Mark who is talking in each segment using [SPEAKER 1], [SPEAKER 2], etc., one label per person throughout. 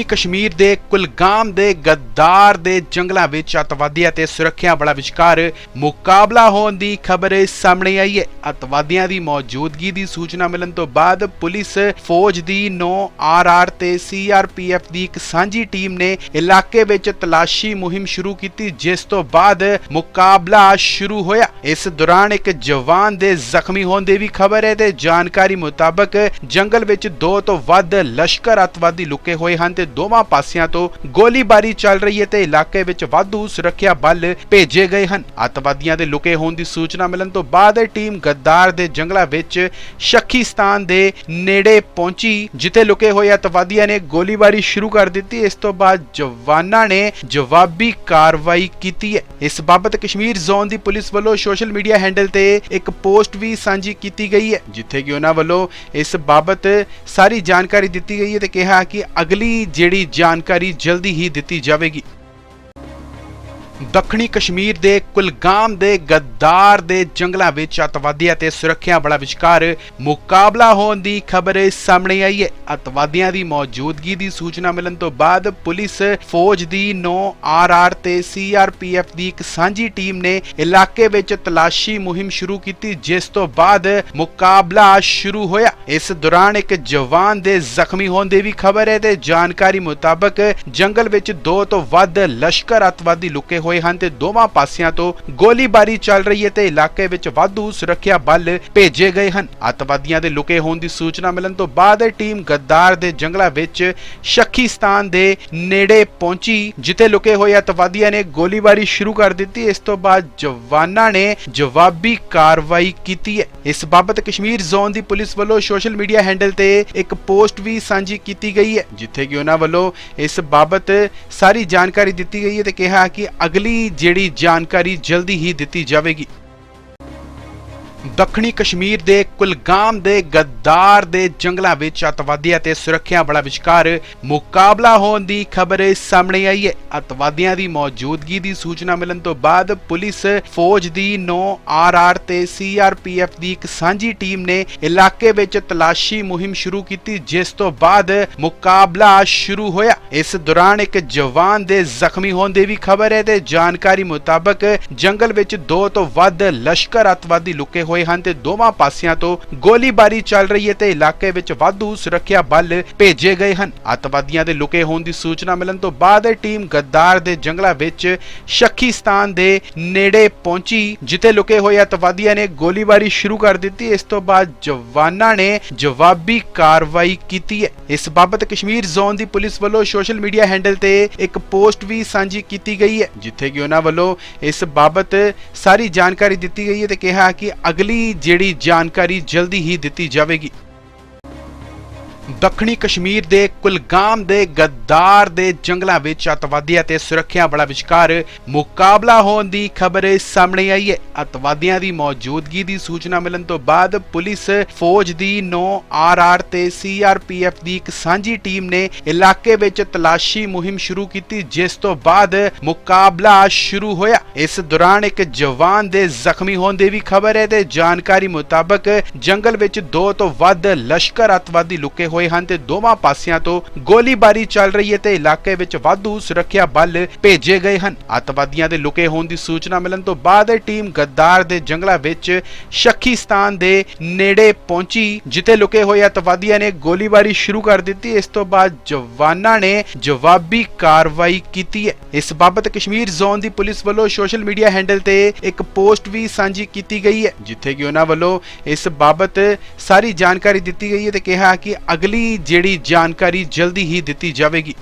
[SPEAKER 1] ਦੱਖਣੀ ਕਸ਼ਮੀਰ ਦੇ ਕੁਲਗਾਮ ਦੇ ਗੱਦਾਰ ਦੇ ਜੰਗਲਾਂ ਵਿੱਚ ਅਤਵਾਦੀਆਂ ਤੇ ਸੁਰੱਖਿਆ ਬਲਾਂ ਵਿਚਕਾਰ ਮੁਕਾਬਲਾ ਹੋਣ ਦੀ ਖਬਰ ਸਾਹਮਣੇ ਆਈ ਹੈ। ਅਤਵਾਦੀਆਂ ਦੀ ਮੌਜੂਦਗੀ ਦੀ ਸੂਚਨਾ ਮਿਲਣ ਤੋਂ ਬਾਅਦ ਪੁਲਿਸ ਫੌਜ ਦੀ 9 ਆਰਆਰ ਤੇ ਸੀਆਰਪੀਐਫ ਦੀ ਇੱਕ ਸਾਂਝੀ ਟੀਮ ਨੇ ਇਲਾਕੇ ਵਿੱਚ ਤਲਾਸ਼ੀ ਮੁਹਿੰਮ ਸ਼ੁਰੂ ਕੀਤੀ, ਜਿਸ ਤੋਂ ਬਾਅਦ ਮੁਕਾਬਲਾ ਸ਼ੁਰੂ ਹੋਇਆ। ਇਸ ਦੌਰਾਨ ਇੱਕ ਜਵਾਨ ਦੇ ਜ਼ਖਮੀ ਹੋਣ ਦੀ ਵੀ ਖਬਰ ਹੈ ਤੇ ਜਾਣਕਾਰੀ ਮੁਤਾਬਕ ਜੰਗਲ ਵਿੱਚ ਦੋ ਤੋਂ ਵੱਧ ਲਸ਼ਕਰ ਅਤਵਾਦੀ ਲੁਕੇ ਹੋਏ ਹਨ ਤੇ ਦੋਵਾਂ ਪਾਸਿਆਂ ਤੋਂ ਗੋਲੀਬਾਰੀ ਚੱਲ ਰਹੀ ਹੈ ਤੇ ਇਲਾਕੇ ਵਿੱਚ ਵਾਧੂ ਸੁਰੱਖਿਆ ਬਲ ਭੇਜੇ ਗਏ ਹਨ। ਅਤਵਾਦੀਆਂ ਦੇ ਲੁਕੇ ਹੋਣ ਦੀ ਸੂਚਨਾ ਮਿਲਣ ਤੋਂ ਬਾਅਦ ਇਹ ਟੀਮ ਗੱਦਾਰ ਦੇ ਜੰਗਲਾਂ ਵਿੱਚ ਸ਼ੱਖੀਸਤਾਨ ਦੇ ਨੇੜੇ ਪਹੁੰਚੀ, ਜਿੱਥੇ ਲੁਕੇ ਹੋਏ ਅਤਵਾਦੀਆਂ ਨੇ ਗੋਲੀਬਾਰੀ ਸ਼ੁਰੂ ਕਰ ਦਿੱਤੀ। ਇਸ ਤੋਂ ਬਾਅਦ ਜਵਾਨਾਂ ਨੇ ਜਵਾਬੀ ਕਾਰਵਾਈ ਕੀਤੀ ਹੈ। ਇਸ ਬਾਬਤ ਕਸ਼ਮੀਰ ਜ਼ੋਨ ਦੀ ਪੁਲਿਸ ਵੱਲੋਂ ਸੋਸ਼ਲ ਮੀਡੀਆ ਹੈਂਡਲ ਤੇ ਇੱਕ ਪੋਸਟ ਵੀ ਸਾਂਝੀ ਕੀਤੀ ਗਈ ਹੈ, ਜਿੱਥੇ ਕਿ ਉਹਨਾਂ ਵੱਲੋਂ ਇਸ ਬਾਬਤ ਸਾਰੀ ਜਾਣਕਾਰੀ ਦਿੱਤੀ ਗਈ ਹੈ ਤੇ ਕਿਹਾ ਕਿ ਅਗਲੀ ਜਿਹੜੀ ਜਾਣਕਾਰੀ ਜਲਦੀ ਹੀ ਦਿੱਤੀ ਜਾਵੇਗੀ। ਦੱਖਣੀ ਕਸ਼ਮੀਰ ਦੇ ਕੁਲਗਾਮ ਦੇ ਗੱਦਾਰ ਦੇ ਜੰਗਲਾਂ ਵਿੱਚ ਅਤਵਾਦੀਆਂ ਤੇ ਸੁਰੱਖਿਆ ਬਲਾਂ ਵਿਚਕਾਰ ਮੁਕਾਬਲਾ ਹੋਣ ਦੀ ਖਬਰ ਸਾਹਮਣੇ ਆਈ ਹੈ। ਅਤਵਾਦੀਆਂ ਦੀ ਮੌਜੂਦਗੀ ਦੀ ਸੂਚਨਾ ਮਿਲਣ ਤੋਂ ਬਾਅਦ ਪੁਲਿਸ ਫੌਜ ਦੀ 9 ਆਰਆਰ ਤੇ ਸੀਆਰਪੀਐਫ ਦੀ ਇੱਕ ਸਾਂਝੀ ਟੀਮ ਨੇ ਇਲਾਕੇ ਵਿੱਚ ਤਲਾਸ਼ੀ ਮੁਹਿੰਮ ਸ਼ੁਰੂ ਕੀਤੀ, ਜਿਸ ਤੋਂ ਬਾਅਦ ਮੁਕਾਬਲਾ ਸ਼ੁਰੂ ਹੋਇਆ। ਇਸ ਦੌਰਾਨ ਇੱਕ ਜਵਾਨ ਦੇ ਜ਼ਖਮੀ ਹੋਣ ਦੀ ਵੀ ਖਬਰ ਹੈ ਤੇ ਜਾਣਕਾਰੀ ਮੁਤਾਬਕ ਜੰਗਲ ਵਿੱਚ ਦੋ ਤੋਂ ਵੱਧ ਲਸ਼ਕਰ ਅਤਵਾਦੀ ਲੁਕੇ ਹੋਏ ਹਨ ਤੇ ਦੋਵਾਂ ਪਾਸਿਆਂ ਤੋਂ ਗੋਲੀਬਾਰੀ ਚੱਲ ਰਹੀ ਹੈ ਤੇ ਇਲਾਕੇ ਵਿੱਚ ਵਾਧੂ ਸੁਰੱਖਿਆ ਬਲ ਭੇਜੇ ਗਏ ਹਨ। ਅਤਵਾਦੀਆਂ ਦੇ ਲੁਕੇ ਹੋਣ ਦੀ ਸੂਚਨਾ ਮਿਲਣ ਤੋਂ ਬਾਅਦ ਟੀਮ ਗੱਦਾਰ ਦੇ ਜੰਗਲਾਂ ਵਿੱਚ ਸ਼ੱਖੀਸਤਾਨ ਦੇ ਨੇੜੇ ਪਹੁੰਚੀ, ਜਿੱਥੇ ਲੁਕੇ ਹੋਏ ਅਤਵਾਦੀਆਂ ਨੇ ਗੋਲੀਬਾਰੀ ਸ਼ੁਰੂ ਕਰ ਦਿੱਤੀ। ਇਸ ਤੋਂ ਬਾਅਦ ਜਵਾਨਾਂ ਨੇ ਜਵਾਬੀ ਕਾਰਵਾਈ ਕੀਤੀ ਹੈ। ਇਸ ਬਾਬਤ ਕਸ਼ਮੀਰ ਜ਼ੋਨ ਦੀ ਪੁਲਿਸ ਵੱਲੋਂ ਸੋਸ਼ਲ ਮੀਡੀਆ ਹੈਂਡਲ ਤੇ ਇੱਕ ਪੋਸਟ ਵੀ ਸਾਂਝੀ ਕੀਤੀ ਗਈ ਹੈ, ਜਿੱਥੇ ਕਿ ਉਹਨਾਂ ਵੱਲੋਂ ਇਸ ਬਾਬਤ ਸਾਰੀ ਜਾਣਕਾਰੀ ਦਿੱਤੀ ਗਈ ਹੈ ਤੇ ਕਿਹਾ ਕਿ ਅਗਲੀ ਜਿਹੜੀ ਜਾਣਕਾਰੀ ਜਲਦੀ ਹੀ ਦਿੱਤੀ ਜਾਵੇਗੀ। ਦੱਖਣੀ ਕਸ਼ਮੀਰ ਦੇ ਕੁਲਗਾਮ ਦੇ ਗੱਦਾਰ ਦੇ ਜੰਗਲਾਂ ਵਿੱਚ ਅਤਵਾਦੀਆਂ ਤੇ ਸੁਰੱਖਿਆ ਬਲਾਂ ਵਿਚਕਾਰ ਮੁਕਾਬਲਾ ਹੋਣ ਦੀ ਖਬਰ ਸਾਹਮਣੇ ਆਈ ਹੈ। ਅਤਵਾਦੀਆਂ ਦੀ ਮੌਜੂਦਗੀ ਦੀ ਸੂਚਨਾ ਮਿਲਣ ਤੋਂ ਬਾਅਦ ਪੁਲਿਸ ਫੌਜ ਦੀ 9 ਆਰਆਰ ਤੇ ਸੀਆਰਪੀਐਫ ਦੀ ਇੱਕ ਸਾਂਝੀ ਟੀਮ ਨੇ ਇਲਾਕੇ ਵਿੱਚ ਤਲਾਸ਼ੀ ਮੁਹਿੰਮ ਸ਼ੁਰੂ ਕੀਤੀ, ਜਿਸ ਤੋਂ ਬਾਅਦ ਮੁਕਾਬਲਾ ਸ਼ੁਰੂ ਹੋਇਆ। ਇਸ ਦੌਰਾਨ ਇੱਕ ਜਵਾਨ ਦੇ ਜ਼ਖਮੀ ਹੋਣ ਦੀ ਵੀ ਖਬਰ ਹੈ ਤੇ ਜਾਣਕਾਰੀ ਮੁਤਾਬਕ ਜੰਗਲ ਵਿੱਚ ਦੋ ਤੋਂ ਵੱਧ ਲਸ਼ਕਰ ਅਤਵਾਦੀ ਲੁਕੇ ਹੋਏ ਹਨ ਤੇ ਦੋਵਾਂ ਪਾਸਿਆਂ ਤੋਂ ਗੋਲੀਬਾਰੀ ਚੱਲ ਰਹੀ ਹੈ ਤੇ ਇਲਾਕੇ ਵਿੱਚ ਵਾਧੂ ਸੁਰੱਖਿਆ ਬਲ ਭੇਜੇ ਗਏ ਹਨ। ਅਤਵਾਦੀਆਂ ਦੇ ਲੁਕੇ ਹੋਣ ਦੀ ਸੂਚਨਾ ਮਿਲਣ ਤੋਂ ਬਾਅਦ ਇਹ ਟੀਮ ਗੱਦਾਰ ਦੇ ਜੰਗਲਾਂ ਵਿੱਚ ਸ਼ੱਖੀਸਤਾਨ ਦੇ ਨੇੜੇ ਪਹੁੰਚੀ, ਜਿੱਥੇ ਲੁਕੇ ਹੋਏ ਅਤਵਾਦੀਆਂ ਨੇ ਗੋਲੀਬਾਰੀ ਸ਼ੁਰੂ ਕਰ ਦਿੱਤੀ। ਇਸ ਤੋਂ ਬਾਅਦ ਜਵਾਨਾਂ ਨੇ ਜਵਾਬੀ ਕਾਰਵਾਈ ਕੀਤੀ ਹੈ। ਇਸ ਬਾਬਤ ਕਸ਼ਮੀਰ ਜ਼ੋਨ ਦੀ ਪੁਲਿਸ ਵੱਲੋਂ ਸੋਸ਼ਲ ਮੀਡੀਆ ਹੈਂਡਲ ਤੇ ਇੱਕ ਪੋਸਟ ਵੀ ਸਾਂਝੀ ਕੀਤੀ ਗਈ ਹੈ, ਜਿੱਥੇ ਕਿ ਉਹਨਾਂ ਵੱਲੋਂ ਇਸ ਬਾਬਤ ਸਾਰੀ ਜਾਣਕਾਰੀ ਦਿੱਤੀ ਗਈ ਹੈ ਤੇ ਕਿਹਾ ਕਿ ਅਗਲੀ ਜਿਹੜੀ ਜਾਣਕਾਰੀ ਜਲਦੀ ਹੀ ਦਿੱਤੀ ਜਾਵੇਗੀ। ਦੱਖਣੀ ਕਸ਼ਮੀਰ ਦੇ ਕੁਲਗਾਮ ਦੇ ਗੱਦਾਰ ਦੇ ਜੰਗਲਾਂ ਵਿੱਚ ਅਤਵਾਦੀਆਂ ਤੇ ਸੁਰੱਖਿਆ ਬਲਾਂ ਵਿਚਕਾਰ ਮੁਕਾਬਲਾ ਹੋਣ ਦੀ ਖਬਰ ਸਾਹਮਣੇ ਆਈ ਹੈ। ਅਤਵਾਦੀਆਂ ਦੀ ਮੌਜੂਦਗੀ ਦੀ ਸੂਚਨਾ ਮਿਲਣ ਤੋਂ ਬਾਅਦ ਪੁਲਿਸ ਫੌਜ ਦੀ 9 ਆਰਆਰ ਤੇ ਸੀਆਰਪੀਐਫ ਦੀ ਇੱਕ ਸਾਂਝੀ ਟੀਮ ਨੇ ਇਲਾਕੇ ਵਿੱਚ ਤਲਾਸ਼ੀ ਮੁਹਿੰਮ ਸ਼ੁਰੂ ਕੀਤੀ, ਜਿਸ ਤੋਂ ਬਾਅਦ ਮੁਕਾਬਲਾ ਸ਼ੁਰੂ ਹੋਇਆ। ਇਸ ਦੌਰਾਨ ਇੱਕ ਜਵਾਨ ਦੇ ਜ਼ਖਮੀ ਹੋਣ ਦੀ ਵੀ ਖਬਰ ਹੈ ਤੇ ਜਾਣਕਾਰੀ ਮੁਤਾਬਕ ਜੰਗਲ ਵਿੱਚ ਦੋ ਤੋਂ ਵੱਧ ਲਸ਼ਕਰ ਅਤਵਾਦੀ ਲੁਕੇ ਹੋਏ ਹਨ ਤੇ ਦੋਵਾਂ ਪਾਸਿਆਂ ਤੋਂ ਗੋਲੀਬਾਰੀ ਚੱਲ ਰਹੀ ਹੈ ਤੇ ਇਲਾਕੇ ਵਿੱਚ ਵਾਧੂ ਸੁਰੱਖਿਆ ਬਲ ਭੇਜੇ ਗਏ ਹਨ। ਅਤਵਾਦੀਆਂ ਦੇ ਲੁਕੇ ਹੋਣ ਦੀ ਸੂਚਨਾ ਮਿਲਣ ਤੋਂ ਬਾਅਦ ਟੀਮ ਗੱਦਾਰ ਦੇ ਜੰਗਲਾਂ ਵਿੱਚ ਸ਼ੱਖੀਸਤਾਨ ਦੇ ਨੇੜੇ ਪਹੁੰਚੀ, ਜਿੱਥੇ ਲੁਕੇ ਹੋਏ ਅਤਵਾਦੀਆਂ ਨੇ ਗੋਲੀਬਾਰੀ ਸ਼ੁਰੂ ਕਰ ਦਿੱਤੀ। ਇਸ ਤੋਂ ਬਾਅਦ ਜਵਾਨਾਂ ਨੇ ਜਵਾਬੀ ਕਾਰਵਾਈ ਕੀਤੀ ਹੈ। ਇਸ ਬਾਬਤ ਕਸ਼ਮੀਰ ਜ਼ੋਨ ਦੀ ਪੁਲਿਸ ਵੱਲੋਂ ਸੋਸ਼ਲ ਮੀਡੀਆ ਹੈਂਡਲ ਤੇ ਇੱਕ ਪੋਸਟ ਵੀ ਸਾਂਝੀ ਕੀਤੀ ਗਈ ਹੈ, ਜਿੱਥੇ ਕਿ ਉਹਨਾਂ ਵੱਲੋਂ ਇਸ ਬਾਬਤ ਸਾਰੀ ਜਾਣਕਾਰੀ ਦਿੱਤੀ ਗਈ ਹੈ ਤੇ ਕਿਹਾ ਕਿ ਅਗਲੀ ਜਿਹੜੀ ਜਾਣਕਾਰੀ ਜਲਦੀ ਹੀ ਦਿੱਤੀ ਜਾਵੇਗੀ।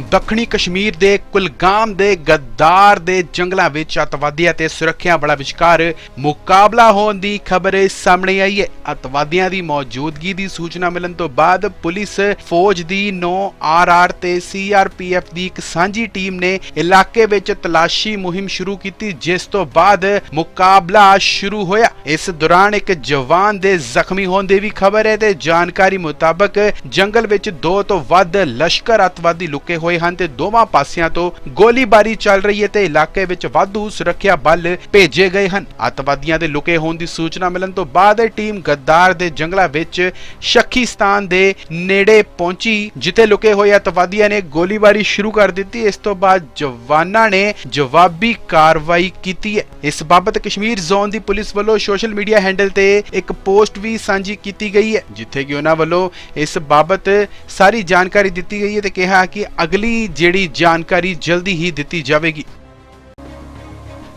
[SPEAKER 1] ਦੱਖਣੀ ਕਸ਼ਮੀਰ ਦੇ ਕੁਲਗਾਮ ਦੇ ਗੱਦਾਰ ਦੇ ਜੰਗਲਾਂ ਵਿੱਚ ਅਤਵਾਦੀਆਂ ਤੇ ਸੁਰੱਖਿਆ ਬਲਾਂ ਵਿਚਕਾਰ ਮੁਕਾਬਲਾ ਹੋਣ ਦੀ ਖਬਰ ਸਾਹਮਣੇ ਆਈ ਹੈ। ਅਤਵਾਦੀਆਂ ਦੀ ਮੌਜੂਦਗੀ ਦੀ ਸੂਚਨਾ ਮਿਲਣ ਤੋਂ ਬਾਅਦ ਪੁਲਿਸ ਫੌਜ ਦੀ 9 ਆਰਆਰ ਤੇ ਸੀਆਰਪੀਐਫ ਦੀ ਇੱਕ ਸਾਂਝੀ ਟੀਮ ਨੇ ਇਲਾਕੇ ਵਿੱਚ ਤਲਾਸ਼ੀ ਮੁਹਿੰਮ ਸ਼ੁਰੂ ਕੀਤੀ, ਜਿਸ ਤੋਂ ਬਾਅਦ ਮੁਕਾਬਲਾ ਸ਼ੁਰੂ ਹੋਇਆ। ਇਸ ਦੌਰਾਨ ਇੱਕ ਜਵਾਨ ਦੇ ਜ਼ਖਮੀ ਹੋਣ ਦੀ ਵੀ ਖਬਰ ਹੈ ਤੇ ਜਾਣਕਾਰੀ ਮੁਤਾਬਕ ਜੰਗਲ ਵਿੱਚ ਦੋ ਤੋਂ ਵੱਧ ਲਸ਼ਕਰ ਅਤਵਾਦੀ ਲੁਕੇ ਹੋਏ ਹਨ ਤੇ ਦੋਵਾਂ ਪਾਸਿਆਂ ਤੋਂ ਗੋਲੀਬਾਰੀ ਚੱਲ ਰਹੀ ਹੈ ਤੇ ਇਲਾਕੇ ਵਿੱਚ ਵਾਧੂ ਸੁਰੱਖਿਆ ਬਲ ਭੇਜੇ ਗਏ ਹਨ। ਅੱਤਵਾਦੀਆਂ ਦੇ ਲੁਕੇ ਹੋਣ ਦੀ ਸੂਚਨਾ ਮਿਲਣ ਤੋਂ ਬਾਅਦ ਟੀਮ ਗੱਦਾਰ ਦੇ ਜੰਗਲਾਂ ਵਿੱਚ ਸ਼ੱਕੀ ਦੇ ਨੇੜੇ ਪਹੁੰਚੀ, ਜਿੱਥੇ ਲੁਕੇ ਹੋਏ ਅੱਤਵਾਦੀਆਂ ਨੇ ਗੋਲੀਬਾਰੀ ਸ਼ੁਰੂ ਕਰ ਦਿੱਤੀ। ਇਸ ਤੋਂ ਬਾਅਦ ਜਵਾਨਾਂ ਨੇ ਜਵਾਬੀ ਕਾਰਵਾਈ ਕੀਤੀ ਹੈ। ਇਸ ਬਾਬਤ ਕਸ਼ਮੀਰ ਜ਼ੋਨ ਦੀ ਪੁਲਿਸ ਵੱਲੋਂ ਸੋਸ਼ਲ ਮੀਡੀਆ ਹੈਂਡਲ ਤੇ ਇੱਕ ਪੋਸਟ ਵੀ ਸਾਂਝੀ ਕੀਤੀ ਗਈ ਹੈ, ਜਿੱਥੇ ਕਿ ਉਹਨਾਂ ਵੱਲੋਂ ਇਸ ਬਾਬਤ ਸਾਰੀ ਜਾਣਕਾਰੀ ਦਿੱਤੀ ਗਈ ਹੈ ਤੇ ਕਿਹਾ ਕਿ ਅਗਲੀ ਜਿਹੜੀ ਜਾਣਕਾਰੀ ਜਲਦੀ ਹੀ ਦਿੱਤੀ ਜਾਵੇਗੀ।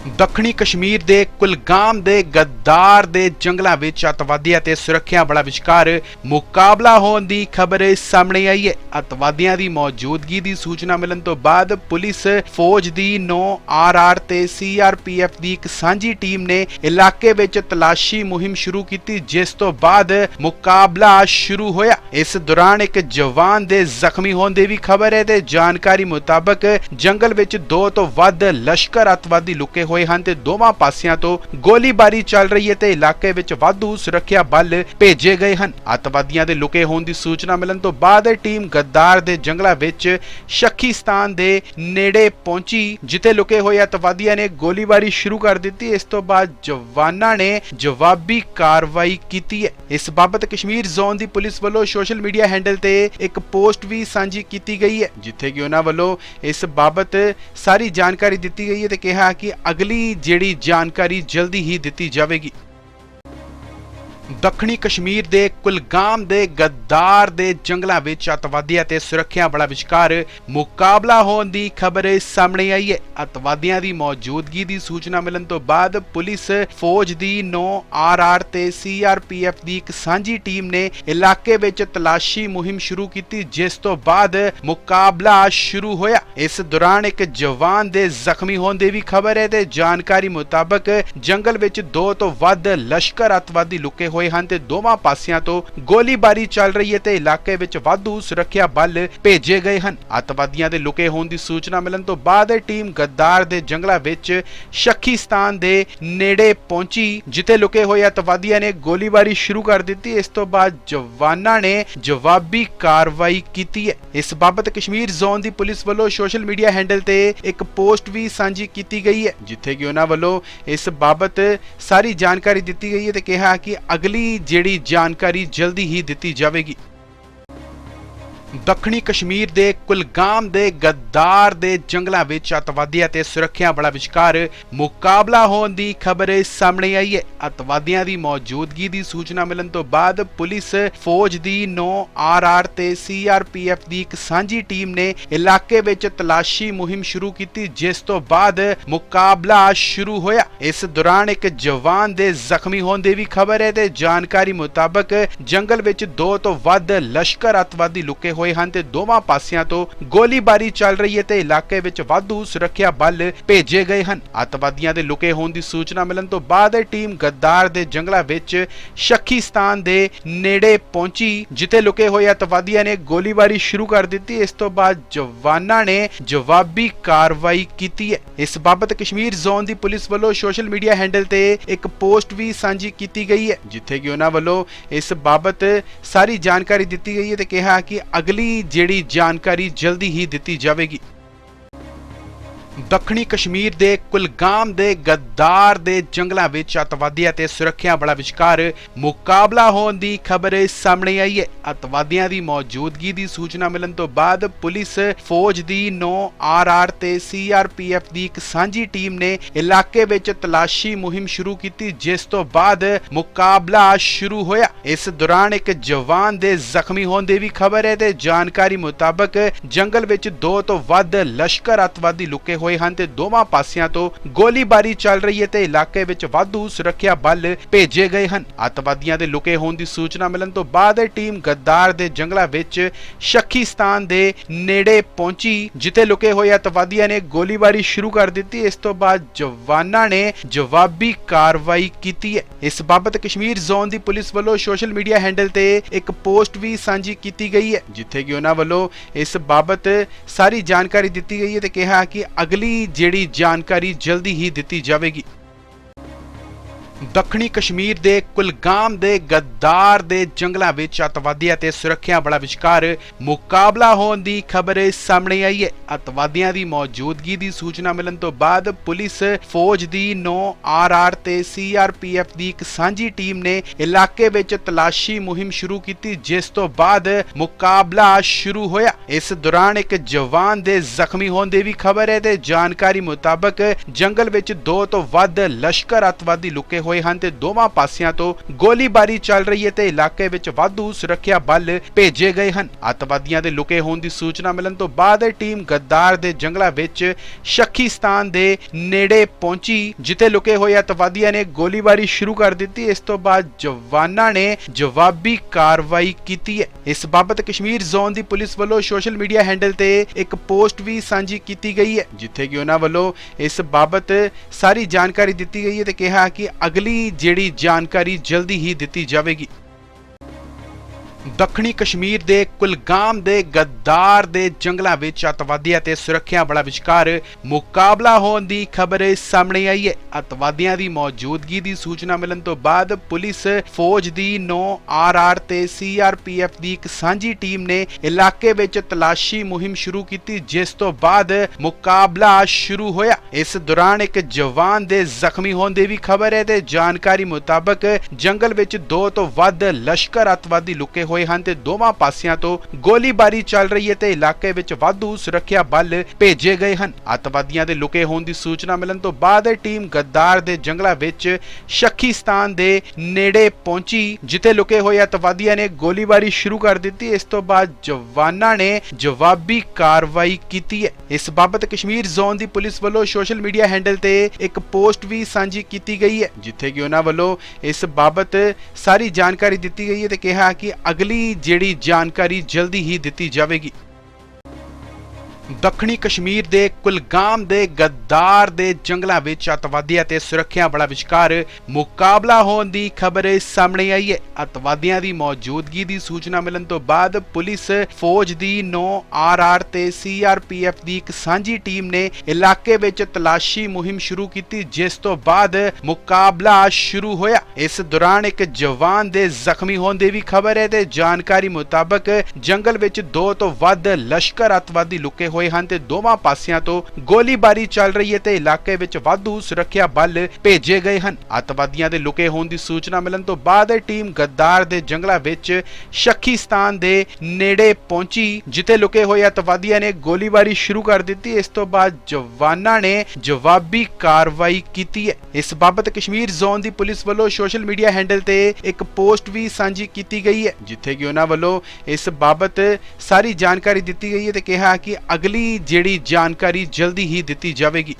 [SPEAKER 1] ਦੱਖਣੀ ਕਸ਼ਮੀਰ ਦੇ ਕੁਲਗਾਮ ਦੇ ਗੱਦਾਰ ਦੇ ਜੰਗਲਾਂ ਵਿੱਚ ਅੱਤਵਾਦੀਆਂ ਤੇ ਸੁਰੱਖਿਆ ਬਲਾਂ ਵਿਚਕਾਰ ਮੁਕਾਬਲਾ ਹੋਣ ਦੀ ਖਬਰ ਸਾਹਮਣੇ ਆਈ ਹੈ। ਅੱਤਵਾਦੀਆਂ ਦੀ ਮੌਜੂਦਗੀ ਦੀ ਸੂਚਨਾ ਮਿਲਣ ਤੋਂ ਬਾਅਦ ਪੁਲਿਸ ਫੌਜ ਦੀ 9 ਆਰਆਰ ਤੇ ਸੀਆਰਪੀਐਫ ਦੀ ਇੱਕ ਸਾਂਝੀ ਟੀਮ ਨੇ ਇਲਾਕੇ ਵਿੱਚ ਤਲਾਸ਼ੀ ਮੁਹਿੰਮ ਸ਼ੁਰੂ ਕੀਤੀ, ਜਿਸ ਤੋਂ ਬਾਅਦ ਮੁਕਾਬਲਾ ਸ਼ੁਰੂ ਹੋਇਆ। ਇਸ ਦੌਰਾਨ ਇੱਕ ਜਵਾਨ ਦੇ ਜ਼ਖਮੀ ਹੋਣ ਦੀ ਵੀ ਖਬਰ ਹੈ ਤੇ ਜਾਣਕਾਰੀ ਮੁਤਾਬਕ ਜੰਗਲ ਵਿੱਚ ਦੋ ਤੋਂ ਵੱਧ ਲਸ਼ਕਰ ਅੱਤਵਾਦੀ ਲੁਕੇ ਹੋਏ ਹਨ ਤੇ ਦੋਵਾਂ ਪਾਸਿਆਂ ਤੋਂ ਗੋਲੀਬਾਰੀ ਚੱਲ ਰਹੀ ਹੈ ਤੇ ਇਲਾਕੇ ਵਿੱਚ ਵਾਧੂ ਸੁਰੱਖਿਆ ਬਲ ਭੇਜੇ ਗਏ ਹਨ। ਅੱਤਵਾਦੀਆਂ ਦੇ ਲੁਕੇ ਹੋਣ ਦੀ ਸੂਚਨਾ ਮਿਲਣ ਤੋਂ ਬਾਅਦ ਟੀਮ ਗੱਦਾਰ ਦੇ ਜੰਗਲਾਂ ਵਿੱਚ ਸ਼ੱਕੀ ਦੇ ਨੇੜੇ ਪਹੁੰਚੀ, ਜਿੱਥੇ ਲੁਕੇ ਹੋਏ ਅੱਤਵਾਦੀਆਂ ਨੇ ਗੋਲੀਬਾਰੀ ਸ਼ੁਰੂ ਕਰ ਦਿੱਤੀ। ਇਸ ਤੋਂ ਬਾਅਦ ਜਵਾਨਾਂ ਨੇ ਜਵਾਬੀ ਕਾਰਵਾਈ ਕੀਤੀ ਹੈ। ਇਸ ਬਾਬਤ ਕਸ਼ਮੀਰ ਜ਼ੋਨ ਦੀ ਪੁਲਿਸ ਵੱਲੋਂ ਸੋਸ਼ਲ ਮੀਡੀਆ ਹੈਂਡਲ ਤੇ ਇੱਕ ਪੋਸਟ ਵੀ ਸਾਂਝੀ ਕੀਤੀ ਗਈ ਹੈ, ਜਿੱਥੇ ਕਿ ਉਹਨਾਂ ਵੱਲੋਂ ਇਸ ਬਾਬਤ ਸਾਰੀ ਜਾਣਕਾਰੀ ਦਿੱਤੀ ਗਈ ਹੈ ਤੇ ਕਿਹਾ ਕਿ ਅਗਲੀ ਜਿਹੜੀ ਜਾਣਕਾਰੀ ਜਲਦੀ ਹੀ ਦਿੱਤੀ ਜਾਵੇਗੀ। ਦੱਖਣੀ ਕਸ਼ਮੀਰ ਦੇ ਕੁਲਗਾਮ ਦੇ ਗੱਦਾਰ ਦੇ ਜੰਗਲਾਂ ਵਿੱਚ ਅੱਤਵਾਦੀਆਂ ਤੇ ਸੁਰੱਖਿਆ ਬਲਾਂ ਵਿਚਕਾਰ ਮੁਕਾਬਲਾ ਹੋਣ ਦੀ ਖਬਰ ਸਾਹਮਣੇ ਆਈ ਹੈ। ਅੱਤਵਾਦੀਆਂ ਦੀ ਮੌਜੂਦਗੀ ਦੀ ਸੂਚਨਾ ਮਿਲਣ ਤੋਂ ਬਾਅਦ ਪੁਲਿਸ ਫੌਜ ਦੀ 9 ਆਰਆਰ ਤੇ ਸੀਆਰਪੀਐਫ ਦੀ ਇੱਕ ਸਾਂਝੀ ਟੀਮ ਨੇ ਇਲਾਕੇ ਵਿੱਚ ਤਲਾਸ਼ੀ ਮੁਹਿੰਮ ਸ਼ੁਰੂ ਕੀਤੀ, ਜਿਸ ਤੋਂ ਬਾਅਦ ਮੁਕਾਬਲਾ ਸ਼ੁਰੂ ਹੋਇਆ। ਇਸ ਦੌਰਾਨ ਇੱਕ ਜਵਾਨ ਦੇ ਜ਼ਖਮੀ ਹੋਣ ਦੀ ਵੀ ਖਬਰ ਹੈ ਤੇ ਜਾਣਕਾਰੀ ਮੁਤਾਬਕ ਜੰਗਲ ਵਿੱਚ ਦੋ ਤੋਂ ਵੱਧ ਲਸ਼ਕਰ ਅੱਤਵਾਦੀ ਲੁਕੇ ਹੋਏ ਹਨ ਤੇ ਦੋਵਾਂ ਪਾਸਿਆਂ ਤੋਂ ਗੋਲੀਬਾਰੀ ਚੱਲ ਰਹੀ ਹੈ ਤੇ ਇਲਾਕੇ ਵਿੱਚ ਵਾਧੂ ਸੁਰੱਖਿਆ ਬਲ ਭੇਜੇ ਗਏ ਹਨ। ਅੱਤਵਾਦੀਆਂ ਦੇ ਲੁਕੇ ਹੋਣ ਦੀ ਸੂਚਨਾ ਮਿਲਣ ਤੋਂ ਬਾਅਦ ਇਹ ਟੀਮ ਗੱਦਾਰ ਦੇ ਜੰਗਲਾਂ ਵਿੱਚ ਸ਼ੱਕੀ ਦੇ ਨੇੜੇ ਪਹੁੰਚੀ, ਜਿੱਥੇ ਲੁਕੇ ਹੋਏ ਅੱਤਵਾਦੀਆਂ ਨੇ ਗੋਲੀਬਾਰੀ ਸ਼ੁਰੂ ਕਰ ਦਿੱਤੀ। ਇਸ ਤੋਂ ਬਾਅਦ ਜਵਾਨਾਂ ਨੇ ਜਵਾਬੀ ਕਾਰਵਾਈ ਕੀਤੀ ਹੈ। ਇਸ ਬਾਬਤ ਕਸ਼ਮੀਰ ਜ਼ੋਨ ਦੀ ਪੁਲਿਸ ਵੱਲੋਂ ਸੋਸ਼ਲ ਮੀਡੀਆ ਹੈਂਡਲ ਤੇ ਇੱਕ ਪੋਸਟ ਵੀ ਸਾਂਝੀ ਕੀਤੀ ਗਈ ਹੈ, ਜਿੱਥੇ ਕਿ ਉਹਨਾਂ ਵੱਲੋਂ ਇਸ ਬਾਬਤ ਸਾਰੀ ਜਾਣਕਾਰੀ ਦਿੱਤੀ ਗਈ ਹੈ ਤੇ ਕਿਹਾ ਕਿ ਅਗਲੇ ਜਿਹੜੀ ਜਾਣਕਾਰੀ ਜਲਦੀ ਹੀ ਦਿੱਤੀ ਜਾਵੇਗੀ। ਦੱਖਣੀ ਕਸ਼ਮੀਰ ਦੇ ਕੁਲਗਾਮ ਦੇ ਗੱਦਾਰ ਦੇ ਜੰਗਲਾਂ ਵਿੱਚ ਅੱਤਵਾਦੀਆਂ ਤੇ ਸੁਰੱਖਿਆ ਬਲਾਂ ਵਿਚਕਾਰ ਮੁਕਾਬਲਾ ਹੋਣ ਦੀ ਖਬਰ ਸਾਹਮਣੇ ਆਈ ਹੈ। ਅੱਤਵਾਦੀਆਂ ਦੀ ਮੌਜੂਦਗੀ ਦੀ ਸੂਚਨਾ ਮਿਲਣ ਤੋਂ ਬਾਅਦ ਪੁਲਿਸ ਫੌਜ ਦੀ 9 ਆਰਆਰ ਤੇ ਸੀਆਰਪੀਐਫ ਦੀ ਇੱਕ ਸਾਂਝੀ ਟੀਮ ਨੇ ਇਲਾਕੇ ਵਿੱਚ ਤਲਾਸ਼ੀ ਮੁਹਿੰਮ ਸ਼ੁਰੂ ਕੀਤੀ, ਜਿਸ ਤੋਂ ਬਾਅਦ ਮੁਕਾਬਲਾ ਸ਼ੁਰੂ ਹੋਇਆ। ਇਸ ਦੌਰਾਨ ਇੱਕ ਜਵਾਨ ਦੇ ਜ਼ਖਮੀ ਹੋਣ ਦੀ ਵੀ ਖਬਰ ਹੈ ਤੇ ਜਾਣਕਾਰੀ ਮੁਤਾਬਕ ਜੰਗਲ ਵਿੱਚ ਦੋ ਤੋਂ ਵੱਧ ਲਸ਼ਕਰ ਅੱਤਵਾਦੀ ਲੁਕੇ ਹੋਏ ਹਨ ਤੇ ਦੋਵਾਂ ਪਾਸਿਆਂ ਤੋਂ ਗੋਲੀਬਾਰੀ ਚੱਲ ਰਹੀ ਹੈ ਤੇ ਇਲਾਕੇ ਵਿੱਚ ਵਾਧੂ ਸੁਰੱਖਿਆ ਬਲ ਭੇਜੇ ਗਏ ਹਨ। ਅੱਤਵਾਦੀਆਂ ਦੇ ਲੁਕੇ ਹੋਣ ਦੀ ਸੂਚਨਾ ਮਿਲਣ ਤੋਂ ਬਾਅਦ ਇਹ ਟੀਮ ਗੱਦਾਰ ਦੇ ਜੰਗਲਾਂ ਵਿੱਚ ਸ਼ੱਕੀ ਦੇ ਨੇੜੇ ਪਹੁੰਚੀ, ਜਿੱਥੇ ਲੁਕੇ ਹੋਏ ਅੱਤਵਾਦੀਆਂ ਨੇ ਗੋਲੀਬਾਰੀ ਸ਼ੁਰੂ ਕਰ ਦਿੱਤੀ। ਇਸ ਤੋਂ ਬਾਅਦ ਜਵਾਨਾਂ ਨੇ ਜਵਾਬੀ ਕਾਰਵਾਈ ਕੀਤੀ ਹੈ। ਇਸ ਬਾਬਤ ਕਸ਼ਮੀਰ ਜ਼ੋਨ ਦੀ ਪੁਲਿਸ ਵੱਲੋਂ ਸੋਸ਼ਲ ਮੀਡੀਆ ਹੈਂਡਲ ਤੇ ਇੱਕ ਪੋਸਟ ਵੀ ਸਾਂਝੀ ਕੀਤੀ ਗਈ ਹੈ, ਜਿੱਥੇ ਕਿ ਉਹਨਾਂ ਵੱਲੋਂ ਇਸ ਬਾਬਤ ਸਾਰੀ ਜਾਣਕਾਰੀ ਦਿੱਤੀ ਗਈ ਹੈ ਤੇ ਕਿਹਾ ਕਿ ਅਗਲੀ ਜਿਹੜੀ ਜਾਣਕਾਰੀ ਜਲਦੀ ਹੀ ਦਿੱਤੀ ਜਾਵੇਗੀ। ਦੱਖਣੀ ਕਸ਼ਮੀਰ ਦੇ ਕੁਲਗਾਮ ਦੇ ਗੱਦਾਰ ਦੇ ਜੰਗਲਾਂ ਵਿੱਚ ਅੱਤਵਾਦੀਆਂ ਤੇ ਸੁਰੱਖਿਆ ਬਲਾਂ ਵਿਚਕਾਰ ਮੁਕਾਬਲਾ ਹੋਣ ਦੀ ਖਬਰ ਸਾਹਮਣੇ ਆਈ ਹੈ। ਅੱਤਵਾਦੀਆਂ ਦੀ ਮੌਜੂਦਗੀ ਦੀ ਸੂਚਨਾ ਮਿਲਣ ਤੋਂ ਬਾਅਦ ਪੁਲਿਸ ਫੌਜ ਦੀ 9 ਆਰਆਰ ਤੇ ਸੀਆਰਪੀਐਫ ਦੀ ਇੱਕ ਸਾਂਝੀ ਟੀਮ ਨੇ ਇਲਾਕੇ ਵਿੱਚ ਤਲਾਸ਼ੀ ਮੁਹਿੰਮ ਸ਼ੁਰੂ ਕੀਤੀ, ਜਿਸ ਤੋਂ ਬਾਅਦ ਮੁਕਾਬਲਾ ਸ਼ੁਰੂ ਹੋਇਆ। ਇਸ ਦੌਰਾਨ ਇੱਕ ਜਵਾਨ ਦੇ ਜ਼ਖਮੀ ਹੋਣ ਦੀ ਵੀ ਖਬਰ ਹੈ ਤੇ ਜਾਣਕਾਰੀ ਮੁਤਾਬਕ ਜੰਗਲ ਵਿੱਚ ਦੋ ਤੋਂ ਵੱਧ ਲਸ਼ਕਰ ਅੱਤਵਾਦੀ ਲੁਕੇ ਹੋਏ ਹਨ ਤੇ ਦੋਵਾਂ ਪਾਸਿਆਂ ਤੋਂ ਗੋਲੀਬਾਰੀ ਚੱਲ ਰਹੀ ਹੈ ਤੇ ਇਲਾਕੇ ਵਿੱਚ ਵਾਧੂ ਸੁਰੱਖਿਆ ਬਲ ਭੇਜੇ ਗਏ ਹਨ। ਅੱਤਵਾਦੀਆਂ ਦੇ ਲੁਕੇ ਹੋਣ ਦੀ ਸੂਚਨਾ ਮਿਲਣ ਤੋਂ ਬਾਅਦ ਟੀਮ ਗੱਦਾਰ ਦੇ ਜੰਗਲਾਂ ਵਿੱਚ ਸ਼ੱਕੀ ਦੇ ਨੇੜੇ ਪਹੁੰਚੀ, ਜਿੱਥੇ ਲੁਕੇ ਹੋਏ ਅੱਤਵਾਦੀਆਂ ਨੇ ਗੋਲੀਬਾਰੀ ਸ਼ੁਰੂ ਕਰ ਦਿੱਤੀ। ਇਸ ਤੋਂ ਬਾਅਦ ਜਵਾਨਾਂ ਨੇ ਜਵਾਬੀ ਕਾਰਵਾਈ ਕੀਤੀ ਹੈ। ਇਸ ਬਾਬਤ ਕਸ਼ਮੀਰ ਜ਼ੋਨ ਦੀ ਪੁਲਿਸ ਵੱਲੋਂ ਸੋਸ਼ਲ ਮੀਡੀਆ ਹੈਂਡਲ ਤੇ ਇੱਕ ਪੋਸਟ ਵੀ ਸਾਂਝੀ ਕੀਤੀ ਗਈ ਹੈ, ਜਿੱਥੇ ਕਿ ਉਹਨਾਂ ਵੱਲੋਂ ਇਸ ਬਾਬਤ ਸਾਰੀ ਜਾਣਕਾਰੀ ਦਿੱਤੀ ਗਈ ਹੈ ਤੇ ਕਿਹਾ ਕਿ ਅਗਲੇ ਜਿਹੜੀ ਜਾਣਕਾਰੀ ਜਲਦੀ ਹੀ ਦਿੱਤੀ ਜਾਵੇਗੀ। ਦੱਖਣੀ ਕਸ਼ਮੀਰ ਦੇ ਕੁਲਗਾਮ ਦੇ ਗੱਦਾਰ ਦੇ ਜੰਗਲਾਂ ਵਿੱਚ ਅੱਤਵਾਦੀਆਂ ਤੇ ਸੁਰੱਖਿਆ ਬਲਾਂ ਵਿਚਕਾਰ ਮੁਕਾਬਲਾ ਹੋਣ ਦੀ ਖਬਰ ਸਾਹਮਣੇ ਆਈ ਹੈ। ਅੱਤਵਾਦੀਆਂ ਦੀ ਮੌਜੂਦਗੀ ਦੀ ਸੂਚਨਾ ਮਿਲਣ ਤੋਂ ਬਾਅਦ ਪੁਲਿਸ ਫੌਜ ਦੀ 9 ਆਰਆਰ ਤੇ ਸੀਆਰਪੀਐਫ ਦੀ ਇੱਕ ਸਾਂਝੀ ਟੀਮ ਨੇ ਇਲਾਕੇ ਵਿੱਚ ਤਲਾਸ਼ੀ ਮੁਹਿੰਮ ਸ਼ੁਰੂ ਕੀਤੀ, ਜਿਸ ਤੋਂ ਬਾਅਦ ਮੁਕਾਬਲਾ ਸ਼ੁਰੂ ਹੋਇਆ। ਇਸ ਦੌਰਾਨ ਇੱਕ ਜਵਾਨ ਦੇ ਜ਼ਖਮੀ ਹੋਣ ਦੀ ਵੀ ਖਬਰ ਹੈ ਤੇ ਜਾਣਕਾਰੀ ਮੁਤਾਬਕ ਜੰਗਲ ਵਿੱਚ ਦੋ ਤੋਂ ਵੱਧ ਲਸ਼ਕਰ ਅੱਤਵਾਦੀ ਲੁਕੇ ਹੋਏ ਹਨ ਤੇ ਦੋਵਾਂ ਪਾਸਿਆਂ ਤੋਂ ਗੋਲੀਬਾਰੀ ਚੱਲ ਰਹੀ ਹੈ ਤੇ ਇਲਾਕੇ ਵਿੱਚ ਵਾਧੂ ਸੁਰੱਖਿਆ ਬਲ ਭੇਜੇ ਗਏ ਹਨ। ਅੱਤਵਾਦੀਆਂ ਦੇ ਲੁਕੇ ਹੋਣ ਦੀ ਸੂਚਨਾ ਮਿਲਣ ਤੋਂ ਬਾਅਦ ਟੀਮ ਗੱਦਾਰ ਦੇ ਜੰਗਲਾਂ ਵਿੱਚ ਸ਼ੱਕੀ ਦੇ ਨੇੜੇ ਪਹੁੰਚੀ, ਜਿੱਥੇ ਲੁਕੇ ਹੋਏ ਅੱਤਵਾਦੀਆਂ ਨੇ ਗੋਲੀਬਾਰੀ ਸ਼ੁਰੂ ਕਰ ਦਿੱਤੀ। ਇਸ ਤੋਂ ਬਾਅਦ ਜਵਾਨਾਂ ਨੇ ਜਵਾਬੀ ਕਾਰਵਾਈ ਕੀਤੀ ਹੈ। ਇਸ ਬਾਬਤ ਕਸ਼ਮੀਰ ਜ਼ੋਨ ਦੀ ਪੁਲਿਸ ਵੱਲੋਂ ਸੋਸ਼ਲ ਮੀਡੀਆ ਹੈਂਡਲ ਤੇ ਇੱਕ ਪੋਸਟ ਵੀ ਸਾਂਝੀ ਕੀਤੀ ਗਈ ਹੈ, ਜਿੱਥੇ ਕਿ ਉਹਨਾਂ ਵੱਲੋਂ ਇਸ ਬਾਬਤ ਸਾਰੀ ਜਾਣਕਾਰੀ ਦਿੱਤੀ ਗਈ ਹੈ ਤੇ ਕਿਹਾ ਕਿ ਅਗਲੀ ਜਿਹੜੀ ਜਾਣਕਾਰੀ ਜਲਦੀ ਹੀ ਦਿੱਤੀ ਜਾਵੇਗੀ। ਦੱਖਣੀ ਕਸ਼ਮੀਰ ਦੇ ਕੁਲਗਾਮ ਦੇ ਗੱਦਾਰ ਦੇ ਜੰਗਲਾਂ ਵਿੱਚ ਅੱਤਵਾਦੀਆਂ ਤੇ ਸੁਰੱਖਿਆ ਬਲਾਂ ਵਿਚਕਾਰ ਮੁਕਾਬਲਾ ਹੋਣ ਦੀ ਖਬਰ ਸਾਹਮਣੇ ਆਈ ਹੈ। ਅੱਤਵਾਦੀਆਂ ਦੀ ਮੌਜੂਦਗੀ ਦੀ ਸੂਚਨਾ ਮਿਲਣ ਤੋਂ ਬਾਅਦ ਪੁਲਿਸ ਫੌਜ ਦੀ 9 ਆਰਆਰ ਤੇ ਸੀਆਰਪੀਐਫ ਦੀ ਇੱਕ ਸਾਂਝੀ ਟੀਮ ਨੇ ਇਲਾਕੇ ਵਿੱਚ ਤਲਾਸ਼ੀ ਮੁਹਿੰਮ ਸ਼ੁਰੂ ਕੀਤੀ, ਜਿਸ ਤੋਂ ਬਾਅਦ ਮੁਕਾਬਲਾ ਸ਼ੁਰੂ ਹੋਇਆ। ਇਸ ਦੌਰਾਨ ਇੱਕ ਜਵਾਨ ਦੇ ਜ਼ਖਮੀ ਹੋਣ ਦੀ ਵੀ ਖਬਰ ਹੈ ਤੇ ਜਾਣਕਾਰੀ ਮੁਤਾਬਕ ਜੰਗਲ ਵਿੱਚ ਦੋ ਤੋਂ ਵੱਧ ਲਸ਼ਕਰ ਅੱਤਵਾਦੀ ਲੁਕੇ ਹੋਏ ਹਨ ਤੇ ਦੋਵਾਂ ਪਾਸਿਆਂ ਤੋਂ ਗੋਲੀਬਾਰੀ ਚੱਲ ਰਹੀ ਹੈ ਤੇ ਇਲਾਕੇ ਵਿੱਚ ਵਾਧੂ ਸੁਰੱਖਿਆ ਬਲ ਭੇਜੇ ਗਏ ਹਨ। ਅੱਤਵਾਦੀਆਂ ਦੇ ਲੁਕੇ ਹੋਣ ਦੀ ਸੂਚਨਾ ਮਿਲਣ ਤੋਂ ਬਾਅਦ ਇਹ ਟੀਮ ਗੱਦਾਰ ਦੇ ਜੰਗਲਾਂ ਵਿੱਚ ਸ਼ੱਕੀ ਦੇ ਨੇੜੇ ਪਹੁੰਚੀ, ਜਿੱਥੇ ਲੁਕੇ ਹੋਏ ਅੱਤਵਾਦੀਆਂ ਨੇ ਗੋਲੀਬਾਰੀ ਸ਼ੁਰੂ ਕਰ ਦਿੱਤੀ। ਇਸ ਤੋਂ ਬਾਅਦ ਜਵਾਨਾਂ ਨੇ ਜਵਾਬੀ ਕਾਰਵਾਈ ਕੀਤੀ ਹੈ। ਇਸ ਬਾਬਤ ਕਸ਼ਮੀਰ ਜ਼ੋਨ ਦੀ ਪੁਲਿਸ ਵੱਲੋਂ ਸੋਸ਼ਲ ਮੀਡੀਆ ਹੈਂਡਲ ਤੇ ਇੱਕ ਪੋਸਟ ਵੀ ਸਾਂਝੀ ਕੀਤੀ ਗਈ ਹੈ, ਜਿੱਥੇ ਕਿ ਉਹਨਾਂ ਵੱਲੋਂ ਇਸ ਬਾਬਤ ਸਾਰੀ ਜਾਣਕਾਰੀ ਦਿੱਤੀ ਗਈ ਹੈ ਤੇ ਕਿਹਾ ਕਿ ਅਗਲੀ ਜਿਹੜੀ ਜਾਣਕਾਰੀ ਜਲਦੀ ਹੀ ਦਿੱਤੀ ਜਾਵੇਗੀ। ਦੱਖਣੀ ਕਸ਼ਮੀਰ ਦੇ ਕੁਲਗਾਮ ਦੇ ਗੱਦਾਰ ਦੇ ਜੰਗਲਾਂ ਵਿੱਚ ਅੱਤਵਾਦੀਆਂ ਤੇ ਸੁਰੱਖਿਆ ਬਲਾਂ ਵਿਚਕਾਰ ਮੁਕਾਬਲਾ ਹੋਣ ਦੀ ਖਬਰ ਸਾਹਮਣੇ ਆਈ ਹੈ। ਅੱਤਵਾਦੀਆਂ ਦੀ ਮੌਜੂਦਗੀ ਦੀ ਸੂਚਨਾ ਮਿਲਣ ਤੋਂ ਬਾਅਦ ਪੁਲਿਸ ਫੌਜ ਦੀ 9 ਆਰਆਰ ਤੇ ਸੀਆਰਪੀਐਫ ਦੀ ਇੱਕ ਸਾਂਝੀ ਟੀਮ ਨੇ ਇਲਾਕੇ ਵਿੱਚ ਤਲਾਸ਼ੀ ਮੁਹਿੰਮ ਸ਼ੁਰੂ ਕੀਤੀ, ਜਿਸ ਤੋਂ ਬਾਅਦ ਮੁਕਾਬਲਾ ਸ਼ੁਰੂ ਹੋਇਆ। ਇਸ ਦੌਰਾਨ ਇੱਕ ਜਵਾਨ ਦੇ ਜ਼ਖਮੀ ਹੋਣ ਦੀ ਵੀ ਖਬਰ ਹੈ ਤੇ ਜਾਣਕਾਰੀ ਮੁਤਾਬਕ ਜੰਗਲ ਵਿੱਚ ਦੋ ਤੋਂ ਵੱਧ ਲਸ਼ਕਰ ਅੱਤਵਾਦੀ ਲੁਕੇ ਹੋਏ ਹਨ ਤੇ ਦੋਵਾਂ ਪਾਸਿਆਂ ਤੋਂ ਗੋਲੀਬਾਰੀ ਚੱਲ ਰਹੀ ਹੈ ਤੇ ਇਲਾਕੇ ਵਿੱਚ ਵਾਧੂ ਸੁਰੱਖਿਆ ਬਲ ਭੇਜੇ ਗਏ ਹਨ। ਅੱਤਵਾਦੀਆਂ ਦੇ ਲੁਕੇ ਹੋਣ ਦੀ ਸੂਚਨਾ ਮਿਲਣ ਤੋਂ ਬਾਅਦ ਟੀਮ ਗੱਦਾਰ ਦੇ ਜੰਗਲਾਂ ਵਿੱਚ ਸ਼ੱਕੀ ਦੇ ਨੇੜੇ ਪਹੁੰਚੀ, ਜਿੱਥੇ ਲੁਕੇ ਹੋਏ ਅੱਤਵਾਦੀਆਂ ਨੇ ਗੋਲੀਬਾਰੀ ਸ਼ੁਰੂ ਕਰ ਦਿੱਤੀ। ਇਸ ਤੋਂ ਬਾਅਦ ਜਵਾਨਾਂ ਨੇ ਜਵਾਬੀ ਕਾਰਵਾਈ ਕੀਤੀ ਹੈ। ਇਸ ਬਾਬਤ ਕਸ਼ਮੀਰ ਜ਼ੋਨ ਦੀ ਪੁਲਿਸ ਵੱਲੋਂ ਸੋਸ਼ਲ ਮੀਡੀਆ ਹੈਂਡਲ ਤੇ ਇੱਕ ਪੋਸਟ ਵੀ ਸਾਂਝੀ ਕੀਤੀ ਗਈ ਹੈ, ਜਿੱਥੇ ਕਿ ਉਹਨਾਂ ਵੱਲੋਂ ਇਸ ਬਾਬਤ ਸਾਰੀ ਜਾਣਕਾਰੀ ਦਿੱਤੀ ਗਈ ਹੈ ਤੇ ਕਿਹਾ ਕਿ ਅਗਲੇ ਜਿਹੜੀ ਜਾਣਕਾਰੀ ਜਲਦੀ ਹੀ ਦਿੱਤੀ ਜਾਵੇਗੀ।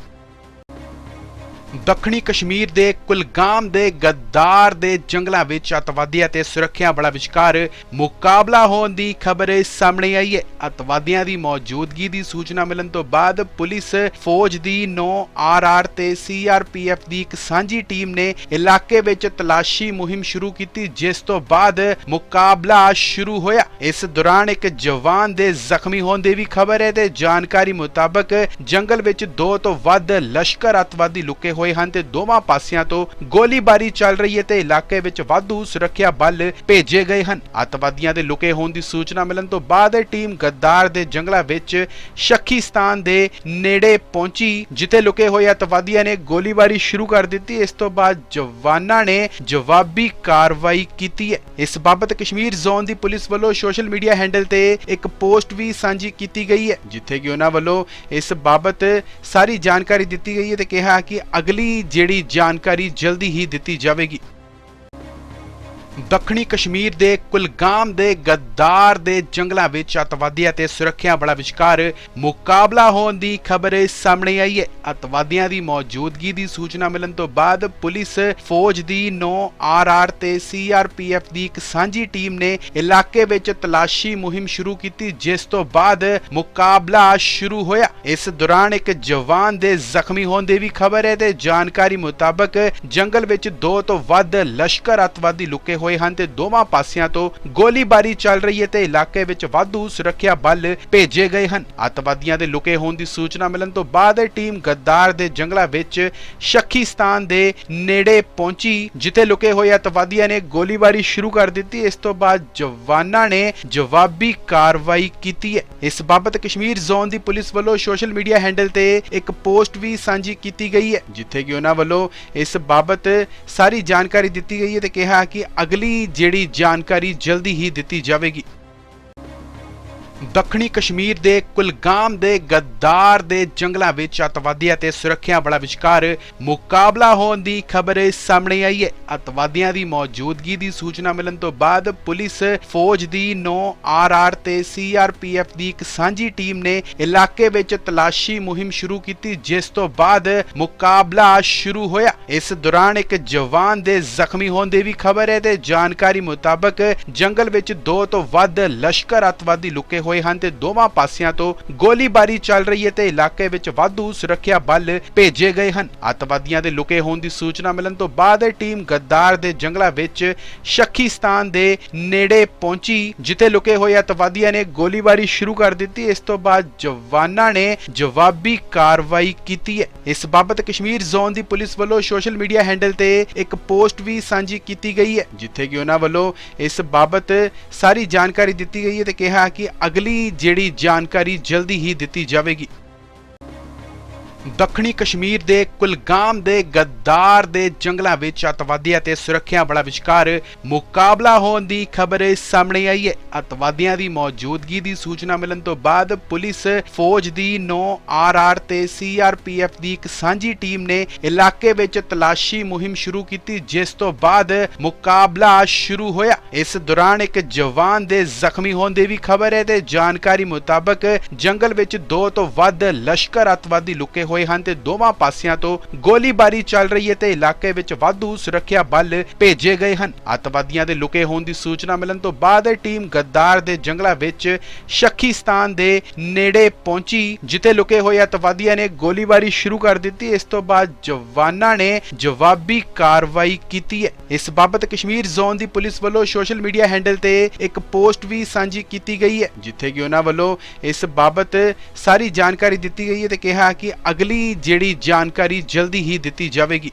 [SPEAKER 1] ਦੱਖਣੀ ਕਸ਼ਮੀਰ ਦੇ ਕੁਲਗਾਮ ਦੇ ਗੱਦਾਰ ਦੇ ਜੰਗਲਾਂ ਵਿੱਚ ਅੱਤਵਾਦੀਆਂ ਤੇ ਸੁਰੱਖਿਆ ਬਲਾਂ ਵਿਚਕਾਰ ਮੁਕਾਬਲਾ ਹੋਣ ਦੀ ਖਬਰ ਸਾਹਮਣੇ ਆਈ ਹੈ। ਅੱਤਵਾਦੀਆਂ ਦੀ ਮੌਜੂਦਗੀ ਦੀ ਸੂਚਨਾ ਮਿਲਣ ਤੋਂ ਬਾਅਦ ਪੁਲਿਸ ਫੌਜ ਦੀ 9 ਆਰਆਰ ਤੇ ਸੀਆਰਪੀਐਫ ਦੀ ਇੱਕ ਸਾਂਝੀ ਟੀਮ ਨੇ ਇਲਾਕੇ ਵਿੱਚ ਤਲਾਸ਼ੀ ਮੁਹਿੰਮ ਸ਼ੁਰੂ ਕੀਤੀ, ਜਿਸ ਤੋਂ ਬਾਅਦ ਮੁਕਾਬਲਾ ਸ਼ੁਰੂ ਹੋਇਆ। ਇਸ ਦੌਰਾਨ ਇੱਕ ਜਵਾਨ ਦੇ ਜ਼ਖਮੀ ਹੋਣ ਦੀ ਵੀ ਖਬਰ ਹੈ ਤੇ ਜਾਣਕਾਰੀ ਮੁਤਾਬਕ ਜੰਗਲ ਵਿੱਚ ਦੋ ਤੋਂ ਵੱਧ ਲਸ਼ਕਰ ਅੱਤਵਾਦੀ ਲੁਕੇ ਹੋਏ ਹਨ ਤੇ ਦੋਵਾਂ ਪਾਸਿਆਂ ਤੋਂ ਗੋਲੀਬਾਰੀ ਚੱਲ ਰਹੀ ਹੈ ਤੇ ਇਲਾਕੇ ਵਿੱਚ ਵਾਧੂ ਸੁਰੱਖਿਆ ਬਲ ਭੇਜੇ ਗਏ ਹਨ। ਅੱਤਵਾਦੀਆਂ ਦੇ ਲੁਕੇ ਹੋਣ ਦੀ ਸੂਚਨਾ ਮਿਲਣ ਤੋਂ ਬਾਅਦ ਇਹ ਟੀਮ ਗੱਦਾਰ ਦੇ ਜੰਗਲਾਂ ਵਿੱਚ ਸ਼ੱਕੀ ਦੇ ਨੇੜੇ ਪਹੁੰਚੀ, ਜਿੱਥੇ ਲੁਕੇ ਹੋਏ ਅੱਤਵਾਦੀਆਂ ਨੇ ਗੋਲੀਬਾਰੀ ਸ਼ੁਰੂ ਕਰ ਦਿੱਤੀ। ਇਸ ਤੋਂ ਬਾਅਦ ਜਵਾਨਾਂ ਨੇ ਜਵਾਬੀ ਕਾਰਵਾਈ ਕੀਤੀ ਹੈ। ਇਸ ਬਾਬਤ ਕਸ਼ਮੀਰ ਜ਼ੋਨ ਦੀ ਪੁਲਿਸ ਵੱਲੋਂ ਸੋਸ਼ਲ ਮੀਡੀਆ ਹੈਂਡਲ ਤੇ ਇੱਕ ਪੋਸਟ ਵੀ ਸਾਂਝੀ ਕੀਤੀ ਗਈ ਹੈ, ਜਿੱਥੇ ਕਿ ਉਹਨਾਂ ਵੱਲੋਂ ਇਸ ਬਾਬਤ ਸਾਰੀ ਜਾਣਕਾਰੀ ਦਿੱਤੀ ਗਈ ਹੈ ਤੇ ਕਿਹਾ ਕਿ ਅਗਲੀ ਜਿਹੜੀ ਜਾਣਕਾਰੀ ਜਲਦੀ ਹੀ ਦਿੱਤੀ ਜਾਵੇਗੀ। ਦੱਖਣੀ ਕਸ਼ਮੀਰ ਦੇ ਕੁਲਗਾਮ ਦੇ ਗੱਦਾਰ ਦੇ ਜੰਗਲਾਂ ਵਿੱਚ ਅੱਤਵਾਦੀਆਂ ਤੇ ਸੁਰੱਖਿਆ ਬਲਾਂ ਵਿਚਕਾਰ ਮੁਕਾਬਲਾ ਹੋਣ ਦੀ ਖਬਰ ਸਾਹਮਣੇ ਆਈ ਹੈ। ਅੱਤਵਾਦੀਆਂ ਦੀ ਮੌਜੂਦਗੀ ਦੀ ਸੂਚਨਾ ਮਿਲਣ ਤੋਂ ਬਾਅਦ ਪੁਲਿਸ ਫੌਜ ਦੀ 9 ਆਰਆਰ ਤੇ ਸੀਆਰਪੀਐਫ ਦੀ ਇੱਕ ਸਾਂਝੀ ਟੀਮ ਨੇ ਇਲਾਕੇ ਵਿੱਚ ਤਲਾਸ਼ੀ ਮੁਹਿੰਮ ਸ਼ੁਰੂ ਕੀਤੀ, ਜਿਸ ਤੋਂ ਬਾਅਦ ਮੁਕਾਬਲਾ ਸ਼ੁਰੂ ਹੋਇਆ। ਇਸ ਦੌਰਾਨ ਇੱਕ ਜਵਾਨ ਦੇ ਜ਼ਖਮੀ ਹੋਣ ਦੀ ਵੀ ਖਬਰ ਹੈ ਤੇ ਜਾਣਕਾਰੀ ਮੁਤਾਬਕ ਜੰਗਲ ਵਿੱਚ ਦੋ ਤੋਂ ਵੱਧ ਲਸ਼ਕਰ ਅੱਤਵਾਦੀ ਲੁਕੇ ਹੋਏ ਹਨ ਤੇ ਦੋਵਾਂ ਪਾਸਿਆਂ ਤੋਂ ਗੋਲੀਬਾਰੀ ਚੱਲ ਰਹੀ ਹੈ ਤੇ ਇਲਾਕੇ ਵਿੱਚ ਵਾਧੂ ਸੁਰੱਖਿਆ ਬਲ ਭੇਜੇ ਗਏ ਹਨ। ਅੱਤਵਾਦੀਆਂ ਦੇ ਲੁਕੇ ਹੋਣ ਦੀ ਸੂਚਨਾ ਮਿਲਣ ਤੋਂ ਬਾਅਦ ਟੀਮ ਗੱਦਾਰ ਦੇ ਜੰਗਲਾਂ ਵਿੱਚ ਸ਼ੱਖੀਸਤਾਨ ਦੇ ਨੇੜੇ ਪਹੁੰਚੀ, ਜਿੱਥੇ ਲੁਕੇ ਹੋਏ ਅੱਤਵਾਦੀਆਂ ਨੇ ਗੋਲੀਬਾਰੀ ਸ਼ੁਰੂ ਕਰ ਦਿੱਤੀ। ਇਸ ਤੋਂ ਬਾਅਦ ਜਵਾਨਾਂ ਨੇ ਜਵਾਬੀ ਕਾਰਵਾਈ ਕੀਤੀ ਹੈ। ਇਸ ਬਾਬਤ ਕਸ਼ਮੀਰ ਜ਼ੋਨ ਦੀ ਪੁਲਿਸ ਵੱਲੋਂ ਸੋਸ਼ਲ ਮੀਡੀਆ ਹੈਂਡਲ ਤੇ ਇੱਕ ਪੋਸਟ ਵੀ ਸਾਂਝੀ ਕੀਤੀ ਗਈ ਹੈ, ਜਿੱਥੇ ਕਿ ਉਹਨਾਂ ਵੱਲੋਂ ਇਸ ਬਾਬਤ ਸਾਰੀ ਜਾਣਕਾਰੀ ਦਿੱਤੀ ਗਈ ਹੈ ਤੇ ਕਿਹਾ ਕਿ ਅਗਲੀ ਜਿਹੜੀ ਜਾਣਕਾਰੀ ਜਲਦੀ ਹੀ ਦਿੱਤੀ ਜਾਵੇਗੀ। ਦੱਖਣੀ ਕਸ਼ਮੀਰ ਦੇ ਕੁਲਗਾਮ ਦੇ ਗੱਦਾਰ ਦੇ ਜੰਗਲਾਂ ਵਿੱਚ ਅੱਤਵਾਦੀਆਂ ਤੇ ਸੁਰੱਖਿਆ ਬਲਾਂ ਵਿਚਕਾਰ ਮੁਕਾਬਲਾ ਹੋਣ ਦੀ ਖਬਰ ਸਾਹਮਣੇ ਆਈ ਹੈ। ਅੱਤਵਾਦੀਆਂ ਦੀ ਮੌਜੂਦਗੀ ਦੀ ਸੂਚਨਾ ਮਿਲਣ ਤੋਂ ਬਾਅਦ ਪੁਲਿਸ ਫੌਜ ਦੀ 9 ਆਰਆਰ ਤੇ ਸੀਆਰਪੀਐਫ ਦੀ ਇੱਕ ਸਾਂਝੀ ਟੀਮ ਨੇ ਇਲਾਕੇ ਵਿੱਚ ਤਲਾਸ਼ੀ ਮੁਹਿੰਮ ਸ਼ੁਰੂ ਕੀਤੀ, ਜਿਸ ਤੋਂ ਬਾਅਦ ਮੁਕਾਬਲਾ ਸ਼ੁਰੂ ਹੋਇਆ। ਇਸ ਦੌਰਾਨ ਇੱਕ ਜਵਾਨ ਦੇ ਜ਼ਖਮੀ ਹੋਣ ਦੀ ਵੀ ਖਬਰ ਹੈ ਤੇ ਜਾਣਕਾਰੀ ਮੁਤਾਬਕ ਜੰਗਲ ਵਿੱਚ ਦੋ ਤੋਂ ਵੱਧ ਲਸ਼ਕਰ ਅੱਤਵਾਦੀ ਲੁਕੇ ਹੋਏ ਹਨ ਤੇ ਦੋਵਾਂ ਪਾਸਿਆਂ ਤੋਂ ਗੋਲੀਬਾਰੀ ਚੱਲ ਰਹੀ ਹੈ ਤੇ ਇਲਾਕੇ ਵਿੱਚ ਵਾਧੂ ਸੁਰੱਖਿਆ ਬਲ ਭੇਜੇ ਗਏ ਹਨ। ਅੱਤਵਾਦੀਆਂ ਦੇ ਲੁਕੇ ਹੋਣ ਦੀ ਸੂਚਨਾ ਮਿਲਣ ਤੋਂ ਬਾਅਦ ਟੀਮ ਗੱਦਾਰ ਦੇ ਜੰਗਲਾਂ ਵਿੱਚ ਸ਼ੱਖੀਸਤਾਨ ਦੇ ਨੇੜੇ ਪਹੁੰਚੀ, ਜਿੱਥੇ ਲੁਕੇ ਹੋਏ ਅੱਤਵਾਦੀਆਂ ਨੇ ਗੋਲੀਬਾਰੀ ਸ਼ੁਰੂ ਕਰ ਦਿੱਤੀ। ਇਸ ਤੋਂ ਬਾਅਦ ਜਵਾਨਾਂ ਨੇ ਜਵਾਬੀ ਕਾਰਵਾਈ ਕੀਤੀ ਹੈ। ਇਸ ਬਾਬਤ ਕਸ਼ਮੀਰ ਜ਼ੋਨ ਦੀ ਪੁਲਿਸ ਵੱਲੋਂ ਸੋਸ਼ਲ ਮੀਡੀਆ ਹੈਂਡਲ ਤੇ ਇੱਕ ਪੋਸਟ ਵੀ ਸਾਂਝੀ ਕੀਤੀ ਗਈ ਹੈ, ਜਿੱਥੇ ਕਿ ਉਹਨਾਂ ਵੱਲੋਂ ਇਸ ਬਾਬਤ ਸਾਰੀ ਜਾਣਕਾਰੀ ਦਿੱਤੀ ਗਈ ਹੈ ਤੇ ਕਿਹਾ ਕਿ ਅਗਲੀ ਜਿਹੜੀ ਜਾਣਕਾਰੀ ਜਲਦੀ ਹੀ ਦਿੱਤੀ ਜਾਵੇਗੀ। ਦੱਖਣੀ ਕਸ਼ਮੀਰ ਦੇ ਕੁਲਗਾਮ ਦੇ ਗੱਦਾਰ ਦੇ ਜੰਗਲਾਂ ਵਿੱਚ ਅੱਤਵਾਦੀਆਂ ਤੇ ਸੁਰੱਖਿਆ ਬਲਾਂ ਵਿਚਕਾਰ ਮੁਕਾਬਲਾ ਹੋਣ ਦੀ ਖਬਰ ਸਾਹਮਣੇ ਆਈ ਹੈ। ਅੱਤਵਾਦੀਆਂ ਦੀ ਮੌਜੂਦਗੀ ਦੀ ਸੂਚਨਾ ਮਿਲਣ ਤੋਂ ਬਾਅਦ ਪੁਲਿਸ ਫੌਜ ਦੀ 9 ਆਰਆਰ ਤੇ ਸੀਆਰਪੀਐਫ ਦੀ ਇੱਕ ਸਾਂਝੀ ਟੀਮ ਨੇ ਇਲਾਕੇ ਵਿੱਚ ਤਲਾਸ਼ੀ ਮੁਹਿੰਮ ਸ਼ੁਰੂ ਕੀਤੀ, ਜਿਸ ਤੋਂ ਬਾਅਦ ਮੁਕਾਬਲਾ ਸ਼ੁਰੂ ਹੋਇਆ। ਇਸ ਦੌਰਾਨ ਇੱਕ ਜਵਾਨ ਦੇ ਜ਼ਖਮੀ ਹੋਣ ਦੀ ਵੀ ਖਬਰ ਹੈ ਤੇ ਜਾਣਕਾਰੀ ਮੁਤਾਬਕ ਜੰਗਲ ਵਿੱਚ ਦੋ ਤੋਂ ਵੱਧ ਲਸ਼ਕਰ ਅੱਤਵਾਦੀ ਲੁਕੇ ਹੋਏ ਹਨ ਤੇ ਦੋਵਾਂ ਪਾਸਿਆਂ ਤੋਂ ਗੋਲੀਬਾਰੀ ਚੱਲ ਰਹੀ ਹੈ ਤੇ ਇਲਾਕੇ ਵਿੱਚ ਵਾਧੂ ਸੁਰੱਖਿਆ ਬਲ ਭੇਜੇ ਗਏ ਹਨ। ਅੱਤਵਾਦੀਆਂ ਦੇ ਲੁਕੇ ਹੋਣ ਦੀ ਸੂਚਨਾ ਮਿਲਣ ਤੋਂ ਬਾਅਦ ਟੀਮ ਗੱਦਾਰ ਦੇ ਜੰਗਲਾਂ ਵਿੱਚ ਸ਼ੱਖੀਸਤਾਨ ਦੇ ਨੇੜੇ ਪਹੁੰਚੀ, ਜਿੱਥੇ ਲੁਕੇ ਹੋਏ ਅੱਤਵਾਦੀਆਂ ਨੇ ਗੋਲੀਬਾਰੀ ਸ਼ੁਰੂ ਕਰ ਦਿੱਤੀ। ਇਸ ਤੋਂ ਬਾਅਦ ਜਵਾਨਾਂ ਨੇ ਜਵਾਬੀ ਕਾਰਵਾਈ ਕੀਤੀ ਹੈ। ਇਸ ਬਾਬਤ ਕਸ਼ਮੀਰ ਜ਼ੋਨ ਦੀ ਪੁਲਿਸ ਵੱਲੋਂ ਸੋਸ਼ਲ ਮੀਡੀਆ ਹੈਂਡਲ ਤੇ ਇੱਕ ਪੋਸਟ ਵੀ ਸਾਂਝੀ ਕੀਤੀ ਗਈ ਹੈ, ਜਿੱਥੇ ਕਿ ਉਹਨਾਂ ਵੱਲੋਂ ਇਸ ਬਾਬਤ ਸਾਰੀ ਜਾਣਕਾਰੀ ਦਿੱਤੀ ਗਈ ਹੈ ਤੇ ਕਿਹਾ ਕਿ ਅਗਲੀ ਜਿਹੜੀ ਜਾਣਕਾਰੀ ਜਲਦੀ ਹੀ ਦਿੱਤੀ ਜਾਵੇਗੀ।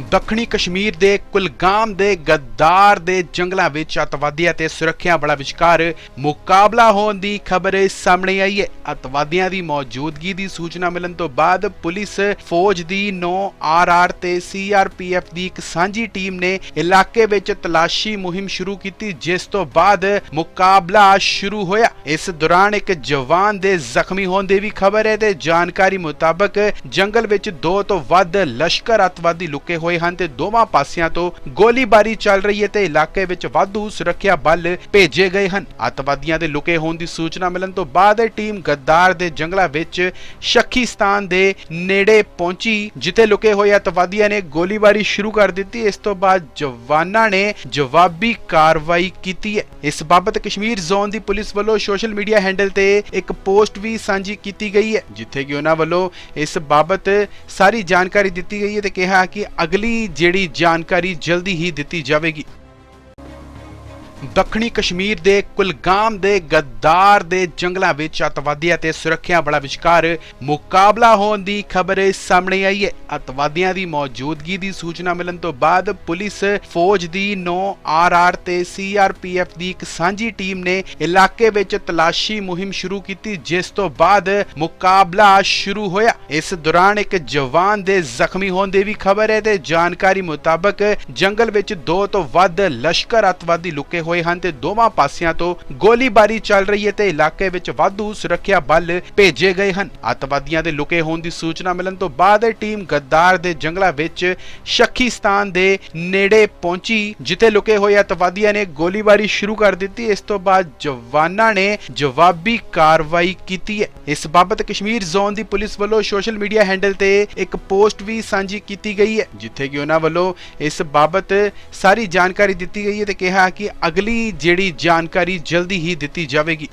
[SPEAKER 1] ਦੱਖਣੀ ਕਸ਼ਮੀਰ ਦੇ ਕੁਲਗਾਮ ਦੇ ਗੱਦਾਰ ਦੇ ਜੰਗਲਾਂ ਵਿੱਚ ਅੱਤਵਾਦੀਆਂ ਤੇ ਸੁਰੱਖਿਆ ਬਲਾਂ ਵਿਚਕਾਰ ਮੁਕਾਬਲਾ ਹੋਣ ਦੀ ਖਬਰ ਸਾਹਮਣੇ ਆਈ ਹੈ। ਅੱਤਵਾਦੀਆਂ ਦੀ ਮੌਜੂਦਗੀ ਦੀ ਸੂਚਨਾ ਮਿਲਣ ਤੋਂ ਬਾਅਦ ਪੁਲਿਸ ਫੌਜ ਦੀ 9 ਆਰਆਰ ਤੇ ਸੀਆਰਪੀਐਫ ਦੀ ਇੱਕ ਸਾਂਝੀ ਟੀਮ ਨੇ ਇਲਾਕੇ ਵਿੱਚ ਤਲਾਸ਼ੀ ਮੁਹਿੰਮ ਸ਼ੁਰੂ ਕੀਤੀ, ਜਿਸ ਤੋਂ ਬਾਅਦ ਮੁਕਾਬਲਾ ਸ਼ੁਰੂ ਹੋਇਆ। ਇਸ ਦੌਰਾਨ ਇੱਕ ਜਵਾਨ ਦੇ ਜ਼ਖਮੀ ਹੋਣ ਦੀ ਵੀ ਖਬਰ ਹੈ ਤੇ ਜਾਣਕਾਰੀ ਮੁਤਾਬਕ ਜੰਗਲ ਵਿੱਚ ਦੋ ਤੋਂ ਵੱਧ ਲਸ਼ਕਰ ਅੱਤਵਾਦੀ ਲੁਕੇ ਹੋਏ ਹਨ ਤੇ ਦੋਵਾਂ ਪਾਸਿਆਂ ਤੋਂ ਗੋਲੀਬਾਰੀ ਚੱਲ ਰਹੀ ਹੈ ਤੇ ਇਲਾਕੇ ਵਿੱਚ ਵਾਧੂ ਸੁਰੱਖਿਆ ਬਲ ਭੇਜੇ ਗਏ ਹਨ। ਅੱਤਵਾਦੀਆਂ ਦੇ ਲੁਕੇ ਹੋਣ ਦੀ ਸੂਚਨਾ ਮਿਲਣ ਤੋਂ ਬਾਅਦ ਟੀਮ ਗੱਦਾਰ ਦੇ ਜੰਗਲਾਂ ਵਿੱਚ ਸ਼ੱਖੀਸਤਾਨ ਦੇ ਨੇੜੇ ਪਹੁੰਚੀ, ਜਿੱਥੇ ਲੁਕੇ ਹੋਏ ਅੱਤਵਾਦੀਆਂ ਨੇ ਗੋਲੀਬਾਰੀ ਸ਼ੁਰੂ ਕਰ ਦਿੱਤੀ। ਇਸ ਤੋਂ ਬਾਅਦ ਜਵਾਨਾਂ ਨੇ ਜਵਾਬੀ ਕਾਰਵਾਈ ਕੀਤੀ ਹੈ। ਇਸ ਬਾਬਤ ਕਸ਼ਮੀਰ ਜ਼ੋਨ ਦੀ ਪੁਲਿਸ ਵੱਲੋਂ ਸੋਸ਼ਲ ਮੀਡੀਆ ਹੈਂਡਲ ਤੇ ਇੱਕ ਪੋਸਟ ਵੀ ਸਾਂਝੀ ਕੀਤੀ ਗਈ ਹੈ, ਜਿੱਥੇ ਕਿ ਉਹਨਾਂ ਵੱਲੋਂ ਇਸ ਬਾਬਤ ਸਾਰੀ ਜਾਣਕਾਰੀ ਦਿੱਤੀ ਗਈ ਹੈ ਤੇ ਕਿਹਾ ਕਿ ਅਗਲੇ ਜਿਹੜੀ ਜਾਣਕਾਰੀ ਜਲਦੀ ਹੀ ਦਿੱਤੀ ਜਾਵੇਗੀ। ਦੱਖਣੀ ਕਸ਼ਮੀਰ ਦੇ ਕੁਲਗਾਮ ਦੇ ਗੱਦਾਰ ਦੇ ਜੰਗਲਾਂ ਵਿੱਚ ਅੱਤਵਾਦੀਆਂ ਤੇ ਸੁਰੱਖਿਆ ਬਲਾਂ ਵਿਚਕਾਰ ਮੁਕਾਬਲਾ ਹੋਣ ਦੀ ਖਬਰ ਸਾਹਮਣੇ ਆਈ ਹੈ। ਅੱਤਵਾਦੀਆਂ ਦੀ ਮੌਜੂਦਗੀ ਦੀ ਸੂਚਨਾ ਮਿਲਣ ਤੋਂ ਬਾਅਦ ਪੁਲਿਸ ਫੌਜ ਦੀ 9 ਆਰਆਰ ਤੇ ਸੀਆਰਪੀਐਫ ਦੀ ਇੱਕ ਸਾਂਝੀ ਟੀਮ ਨੇ ਇਲਾਕੇ ਵਿੱਚ ਤਲਾਸ਼ੀ ਮੁਹਿੰਮ ਸ਼ੁਰੂ ਕੀਤੀ, ਜਿਸ ਤੋਂ ਬਾਅਦ ਮੁਕਾਬਲਾ ਸ਼ੁਰੂ ਹੋਇਆ। ਇਸ ਦੌਰਾਨ ਇੱਕ ਜਵਾਨ ਦੇ ਜ਼ਖਮੀ ਹੋਣ ਦੀ ਵੀ ਖਬਰ ਹੈ ਤੇ ਜਾਣਕਾਰੀ ਮੁਤਾਬਕ ਜੰਗਲ ਵਿੱਚ ਦੋ ਤੋਂ ਵੱਧ ਲਸ਼ਕਰ ਅੱਤਵਾਦੀ ਲੁਕੇ ਹੋਏ ਹਨ ਤੇ ਦੋਵਾਂ ਪਾਸਿਆਂ ਤੋਂ ਗੋਲੀਬਾਰੀ ਚੱਲ ਰਹੀ ਹੈ ਤੇ ਇਲਾਕੇ ਵਿੱਚ ਵਾਧੂ ਸੁਰੱਖਿਆ ਬਲ ਭੇਜੇ ਗਏ ਹਨ। ਅੱਤਵਾਦੀਆਂ ਦੇ ਲੁਕੇ ਹੋਣ ਦੀ ਸੂਚਨਾ ਮਿਲਣ ਤੋਂ ਬਾਅਦ ਟੀਮ ਗੱਦਾਰ ਦੇ ਜੰਗਲਾਂ ਵਿੱਚ ਸ਼ੱਖੀਸਤਾਨ ਦੇ ਨੇੜੇ ਪਹੁੰਚੀ, ਜਿੱਥੇ ਲੁਕੇ ਹੋਏ ਅੱਤਵਾਦੀਆਂ ਨੇ ਗੋਲੀਬਾਰੀ ਸ਼ੁਰੂ ਕਰ ਦਿੱਤੀ। ਇਸ ਤੋਂ ਬਾਅਦ ਜਵਾਨਾਂ ਨੇ ਜਵਾਬੀ ਕਾਰਵਾਈ ਕੀਤੀ ਹੈ। ਇਸ ਬਾਬਤ ਕਸ਼ਮੀਰ ਜ਼ੋਨ ਦੀ ਪੁਲਿਸ ਵੱਲੋਂ ਸੋਸ਼ਲ ਮੀਡੀਆ ਹੈਂਡਲ ਤੇ ਇੱਕ ਪੋਸਟ ਵੀ ਸਾਂਝੀ ਕੀਤੀ ਗਈ ਹੈ, ਜਿੱਥੇ ਕਿ ਉਹਨਾਂ ਵੱਲੋਂ ਇਸ ਬਾਬਤ ਸਾਰੀ ਜਾਣਕਾਰੀ ਦਿੱਤੀ ਗਈ ਹੈ ਤੇ ਕਿਹਾ ਕਿ ਅਗਲੀ ਜਿਹੜੀ ਜਾਣਕਾਰੀ ਜਲਦੀ ਹੀ ਦਿੱਤੀ ਜਾਵੇਗੀ।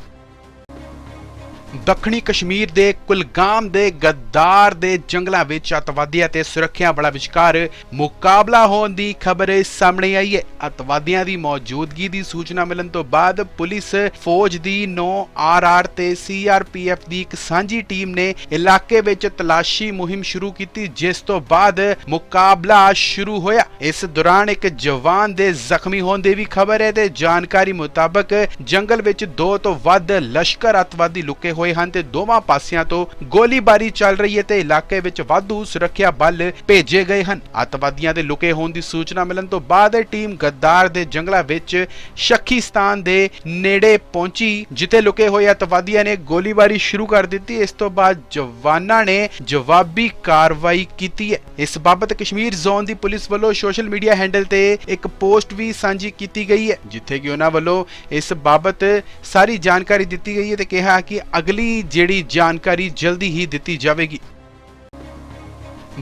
[SPEAKER 1] ਦੱਖਣੀ ਕਸ਼ਮੀਰ ਦੇ ਕੁਲਗਾਮ ਦੇ ਗੱਦਾਰ ਦੇ ਜੰਗਲਾਂ ਵਿੱਚ ਅਤਵਾਦੀਆਂ ਤੇ ਸੁਰੱਖਿਆ ਬਲਾਂ ਵਿਚਕਾਰ ਮੁਕਾਬਲਾ ਹੋਣ ਦੀ ਖਬਰ ਸਾਹਮਣੇ ਆਈ ਹੈ। ਅਤਵਾਦੀਆਂ ਦੀ ਮੌਜੂਦਗੀ ਦੀ ਸੂਚਨਾ ਮਿਲਣ ਤੋਂ ਬਾਅਦ ਪੁਲਿਸ ਫੌਜ ਦੀ 9 ਆਰਆਰ ਤੇ ਸੀਆਰਪੀਐਫ ਦੀ ਇੱਕ ਸਾਂਝੀ ਟੀਮ ਨੇ ਇਲਾਕੇ ਵਿੱਚ ਤਲਾਸ਼ੀ ਮੁਹਿੰਮ ਸ਼ੁਰੂ ਕੀਤੀ, ਜਿਸ ਤੋਂ ਬਾਅਦ ਮੁਕਾਬਲਾ ਸ਼ੁਰੂ ਹੋਇਆ। ਇਸ ਦੌਰਾਨ ਇੱਕ ਜਵਾਨ ਦੇ ਜ਼ਖਮੀ ਹੋਣ ਦੀ ਵੀ ਖਬਰ ਹੈ ਤੇ ਜਾਣਕਾਰੀ ਮੁਤਾਬਕ ਜੰਗਲ ਵਿੱਚ ਦੋ ਤੋਂ ਵੱਧ ਲਸ਼ਕਰ ਅਤਵਾਦੀ ਲੁਕੇ ਹੋਏ ਹਨ ਤੇ ਦੋਵਾਂ ਪਾਸਿਆਂ ਤੋਂ ਗੋਲੀਬਾਰੀ ਚੱਲ ਰਹੀ ਹੈ ਤੇ ਇਲਾਕੇ ਵਿੱਚ ਵਾਧੂ ਸੁਰੱਖਿਆ ਬਲ ਭੇਜੇ ਗਏ ਹਨ। ਅਤਵਾਦੀਆਂ ਦੇ ਲੁਕੇ ਹੋਣ ਦੀ ਸੂਚਨਾ ਮਿਲਣ ਤੋਂ ਬਾਅਦ ਟੀਮ ਗੱਦਾਰ ਦੇ ਜੰਗਲਾਂ ਵਿੱਚ ਸ਼ੱਖੀਸਤਾਨ ਦੇ ਨੇੜੇ ਪਹੁੰਚੀ, ਜਿੱਥੇ ਲੁਕੇ ਹੋਏ ਅਤਵਾਦੀਆਂ ਨੇ ਗੋਲੀਬਾਰੀ ਸ਼ੁਰੂ ਕਰ ਦਿੱਤੀ। ਇਸ ਤੋਂ ਬਾਅਦ ਜਵਾਨਾਂ ਨੇ ਜਵਾਬੀ ਕਾਰਵਾਈ ਕੀਤੀ ਹੈ। ਇਸ ਬਾਬਤ ਕਸ਼ਮੀਰ ਜ਼ੋਨ ਦੀ ਪੁਲਿਸ ਵੱਲੋਂ ਸੋਸ਼ਲ ਮੀਡੀਆ ਹੈਂਡਲ ਤੇ ਇੱਕ ਪੋਸਟ ਵੀ ਸਾਂਝੀ ਕੀਤੀ ਗਈ ਹੈ, ਜਿੱਥੇ ਕਿ ਉਹਨਾਂ ਵੱਲੋਂ ਇਸ ਬਾਬਤ ਸਾਰੀ ਜਾਣਕਾਰੀ ਦਿੱਤੀ ਗਈ ਹੈ ਤੇ ਕਿਹਾ ਕਿ ਅਗਲੇ ਜਿਹੜੀ ਜਾਣਕਾਰੀ ਜਲਦੀ ਹੀ ਦਿੱਤੀ ਜਾਵੇਗੀ।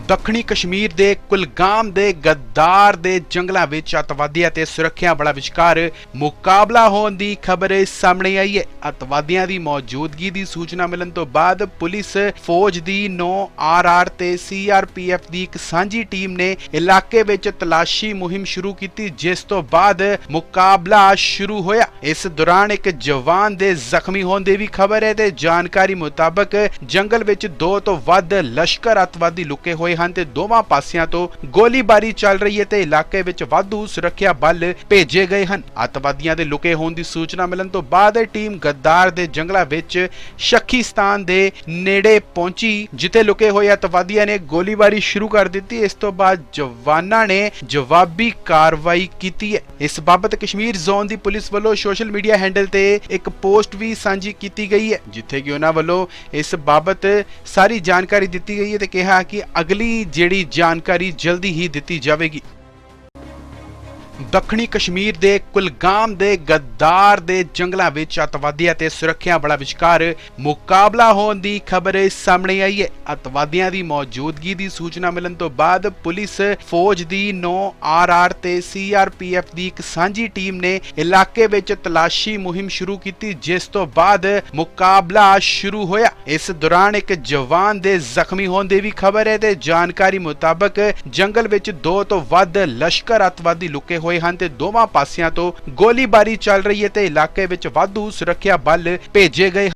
[SPEAKER 1] ਦੱਖਣੀ ਕਸ਼ਮੀਰ ਦੇ ਕੁਲਗਾਮ ਦੇ ਗੱਦਾਰ ਦੇ ਜੰਗਲਾਂ ਵਿੱਚ ਅਤਵਾਦੀਆਂ ਤੇ ਸੁਰੱਖਿਆ ਬਲਾਂ ਵਿਚਕਾਰ ਮੁਕਾਬਲਾ ਹੋਣ ਦੀ ਖਬਰ ਸਾਹਮਣੇ ਆਈ ਹੈ। ਅਤਵਾਦੀਆਂ ਦੀ ਮੌਜੂਦਗੀ ਦੀ ਸੂਚਨਾ ਮਿਲਣ ਤੋਂ ਬਾਅਦ ਪੁਲਿਸ ਫੌਜ ਦੀ 9 ਆਰਆਰ ਤੇ ਸੀਆਰਪੀਐਫ ਦੀ ਇੱਕ ਸਾਂਝੀ ਟੀਮ ਨੇ ਇਲਾਕੇ ਵਿੱਚ ਤਲਾਸ਼ੀ ਮੁਹਿੰਮ ਸ਼ੁਰੂ ਕੀਤੀ, ਜਿਸ ਤੋਂ ਬਾਅਦ ਮੁਕਾਬਲਾ ਸ਼ੁਰੂ ਹੋਇਆ। ਇਸ ਦੌਰਾਨ ਇੱਕ ਜਵਾਨ ਦੇ ਜ਼ਖਮੀ ਹੋਣ ਦੀ ਵੀ ਖਬਰ ਹੈ ਤੇ ਜਾਣਕਾਰੀ ਮੁਤਾਬਕ ਜੰਗਲ ਵਿੱਚ ਦੋ ਤੋਂ ਵੱਧ ਲਸ਼ਕਰ ਅਤਵਾਦੀ ਲੁਕੇ ਹੋਏ ਹਨ ਤੇ ਦੋਵਾਂ ਪਾਸਿਆਂ ਤੋਂ ਗੋਲੀਬਾਰੀ ਚੱਲ ਰਹੀ ਹੈ ਤੇ ਇਲਾਕੇ ਵਿੱਚ ਵਾਧੂ ਸੁਰੱਖਿਆ ਬਲ ਭੇਜੇ ਗਏ ਹਨ। ਅਤਵਾਦੀਆਂ ਦੇ ਲੁਕੇ ਹੋਣ ਦੀ ਸੂਚਨਾ ਮਿਲਣ ਤੋਂ ਬਾਅਦ ਟੀਮ ਗੱਦਾਰ ਦੇ ਜੰਗਲਾਂ ਵਿੱਚ ਸ਼ੱਖੀਸਤਾਨ ਦੇ ਨੇੜੇ ਪਹੁੰਚੀ, ਜਿੱਥੇ ਲੁਕੇ ਹੋਏ ਅਤਵਾਦੀਆਂ ਨੇ ਗੋਲੀਬਾਰੀ ਸ਼ੁਰੂ ਕਰ ਦਿੱਤੀ। ਇਸ ਤੋਂ ਬਾਅਦ ਜਵਾਨਾਂ ਨੇ ਜਵਾਬੀ ਕਾਰਵਾਈ ਕੀਤੀ ਹੈ। ਇਸ ਬਾਬਤ ਕਸ਼ਮੀਰ ਜ਼ੋਨ ਦੀ ਪੁਲਿਸ ਵੱਲੋਂ ਸੋਸ਼ਲ ਮੀਡੀਆ ਹੈਂਡਲ ਤੇ ਇੱਕ ਪੋਸਟ ਵੀ ਸਾਂਝੀ ਕੀਤੀ ਗਈ ਹੈ, ਜਿੱਥੇ ਕਿ ਉਹਨਾਂ ਵੱਲੋਂ ਇਸ ਬਾਬਤ ਸਾਰੀ ਜਾਣਕਾਰੀ ਦਿੱਤੀ ਗਈ ਹੈ ਤੇ ਕਿਹਾ ਕਿ ਅਗਲੀ ਜਿਹੜੀ ਜਾਣਕਾਰੀ ਜਲਦੀ ਹੀ ਦਿੱਤੀ ਜਾਵੇਗੀ। ਦੱਖਣੀ ਕਸ਼ਮੀਰ ਦੇ ਕੁਲਗਾਮ ਦੇ ਗੱਦਾਰ ਦੇ ਜੰਗਲਾਂ ਵਿੱਚ ਅਤਵਾਦੀਆਂ ਤੇ ਸੁਰੱਖਿਆ ਬਲਾਂ ਵਿਚਕਾਰ ਮੁਕਾਬਲਾ ਹੋਣ ਦੀ ਖਬਰ ਸਾਹਮਣੇ ਆਈ ਹੈ। ਅਤਵਾਦੀਆਂ ਦੀ ਮੌਜੂਦਗੀ ਦੀ ਸੂਚਨਾ ਮਿਲਣ ਤੋਂ ਬਾਅਦ ਪੁਲਿਸ ਫੌਜ ਦੀ 9 ਆਰਆਰ ਤੇ ਸੀਆਰਪੀਐਫ ਦੀ ਇੱਕ ਸਾਂਝੀ ਟੀਮ ਨੇ ਇਲਾਕੇ ਵਿੱਚ ਤਲਾਸ਼ੀ ਮੁਹਿੰਮ ਸ਼ੁਰੂ ਕੀਤੀ, ਜਿਸ ਤੋਂ ਬਾਅਦ ਮੁਕਾਬਲਾ ਸ਼ੁਰੂ ਹੋਇਆ। ਇਸ ਦੌਰਾਨ ਇੱਕ ਜਵਾਨ ਦੇ ਜ਼ਖਮੀ ਹੋਣ ਦੀ ਵੀ ਖਬਰ ਹੈ ਤੇ ਜਾਣਕਾਰੀ ਮੁਤਾਬਕ ਜੰਗਲ ਵਿੱਚ ਦੋ ਤੋਂ ਵੱਧ ਲਸ਼ਕਰ ਅਤਵਾਦੀ ਲੁਕੇ ਹੋਏ ਹੋਏ ਹਨ ਤੇ ਦੋਵਾਂ ਪਾਸਿਆਂ ਤੋਂ ਗੋਲੀਬਾਰੀ ਚੱਲ ਰਹੀ ਹੈ ਤੇ ਇਲਾਕੇ ਵਿੱਚ ਵਾਧੂ ਸੁਰੱਖਿਆ ਬਲ ਭੇਜੇ ਗਏ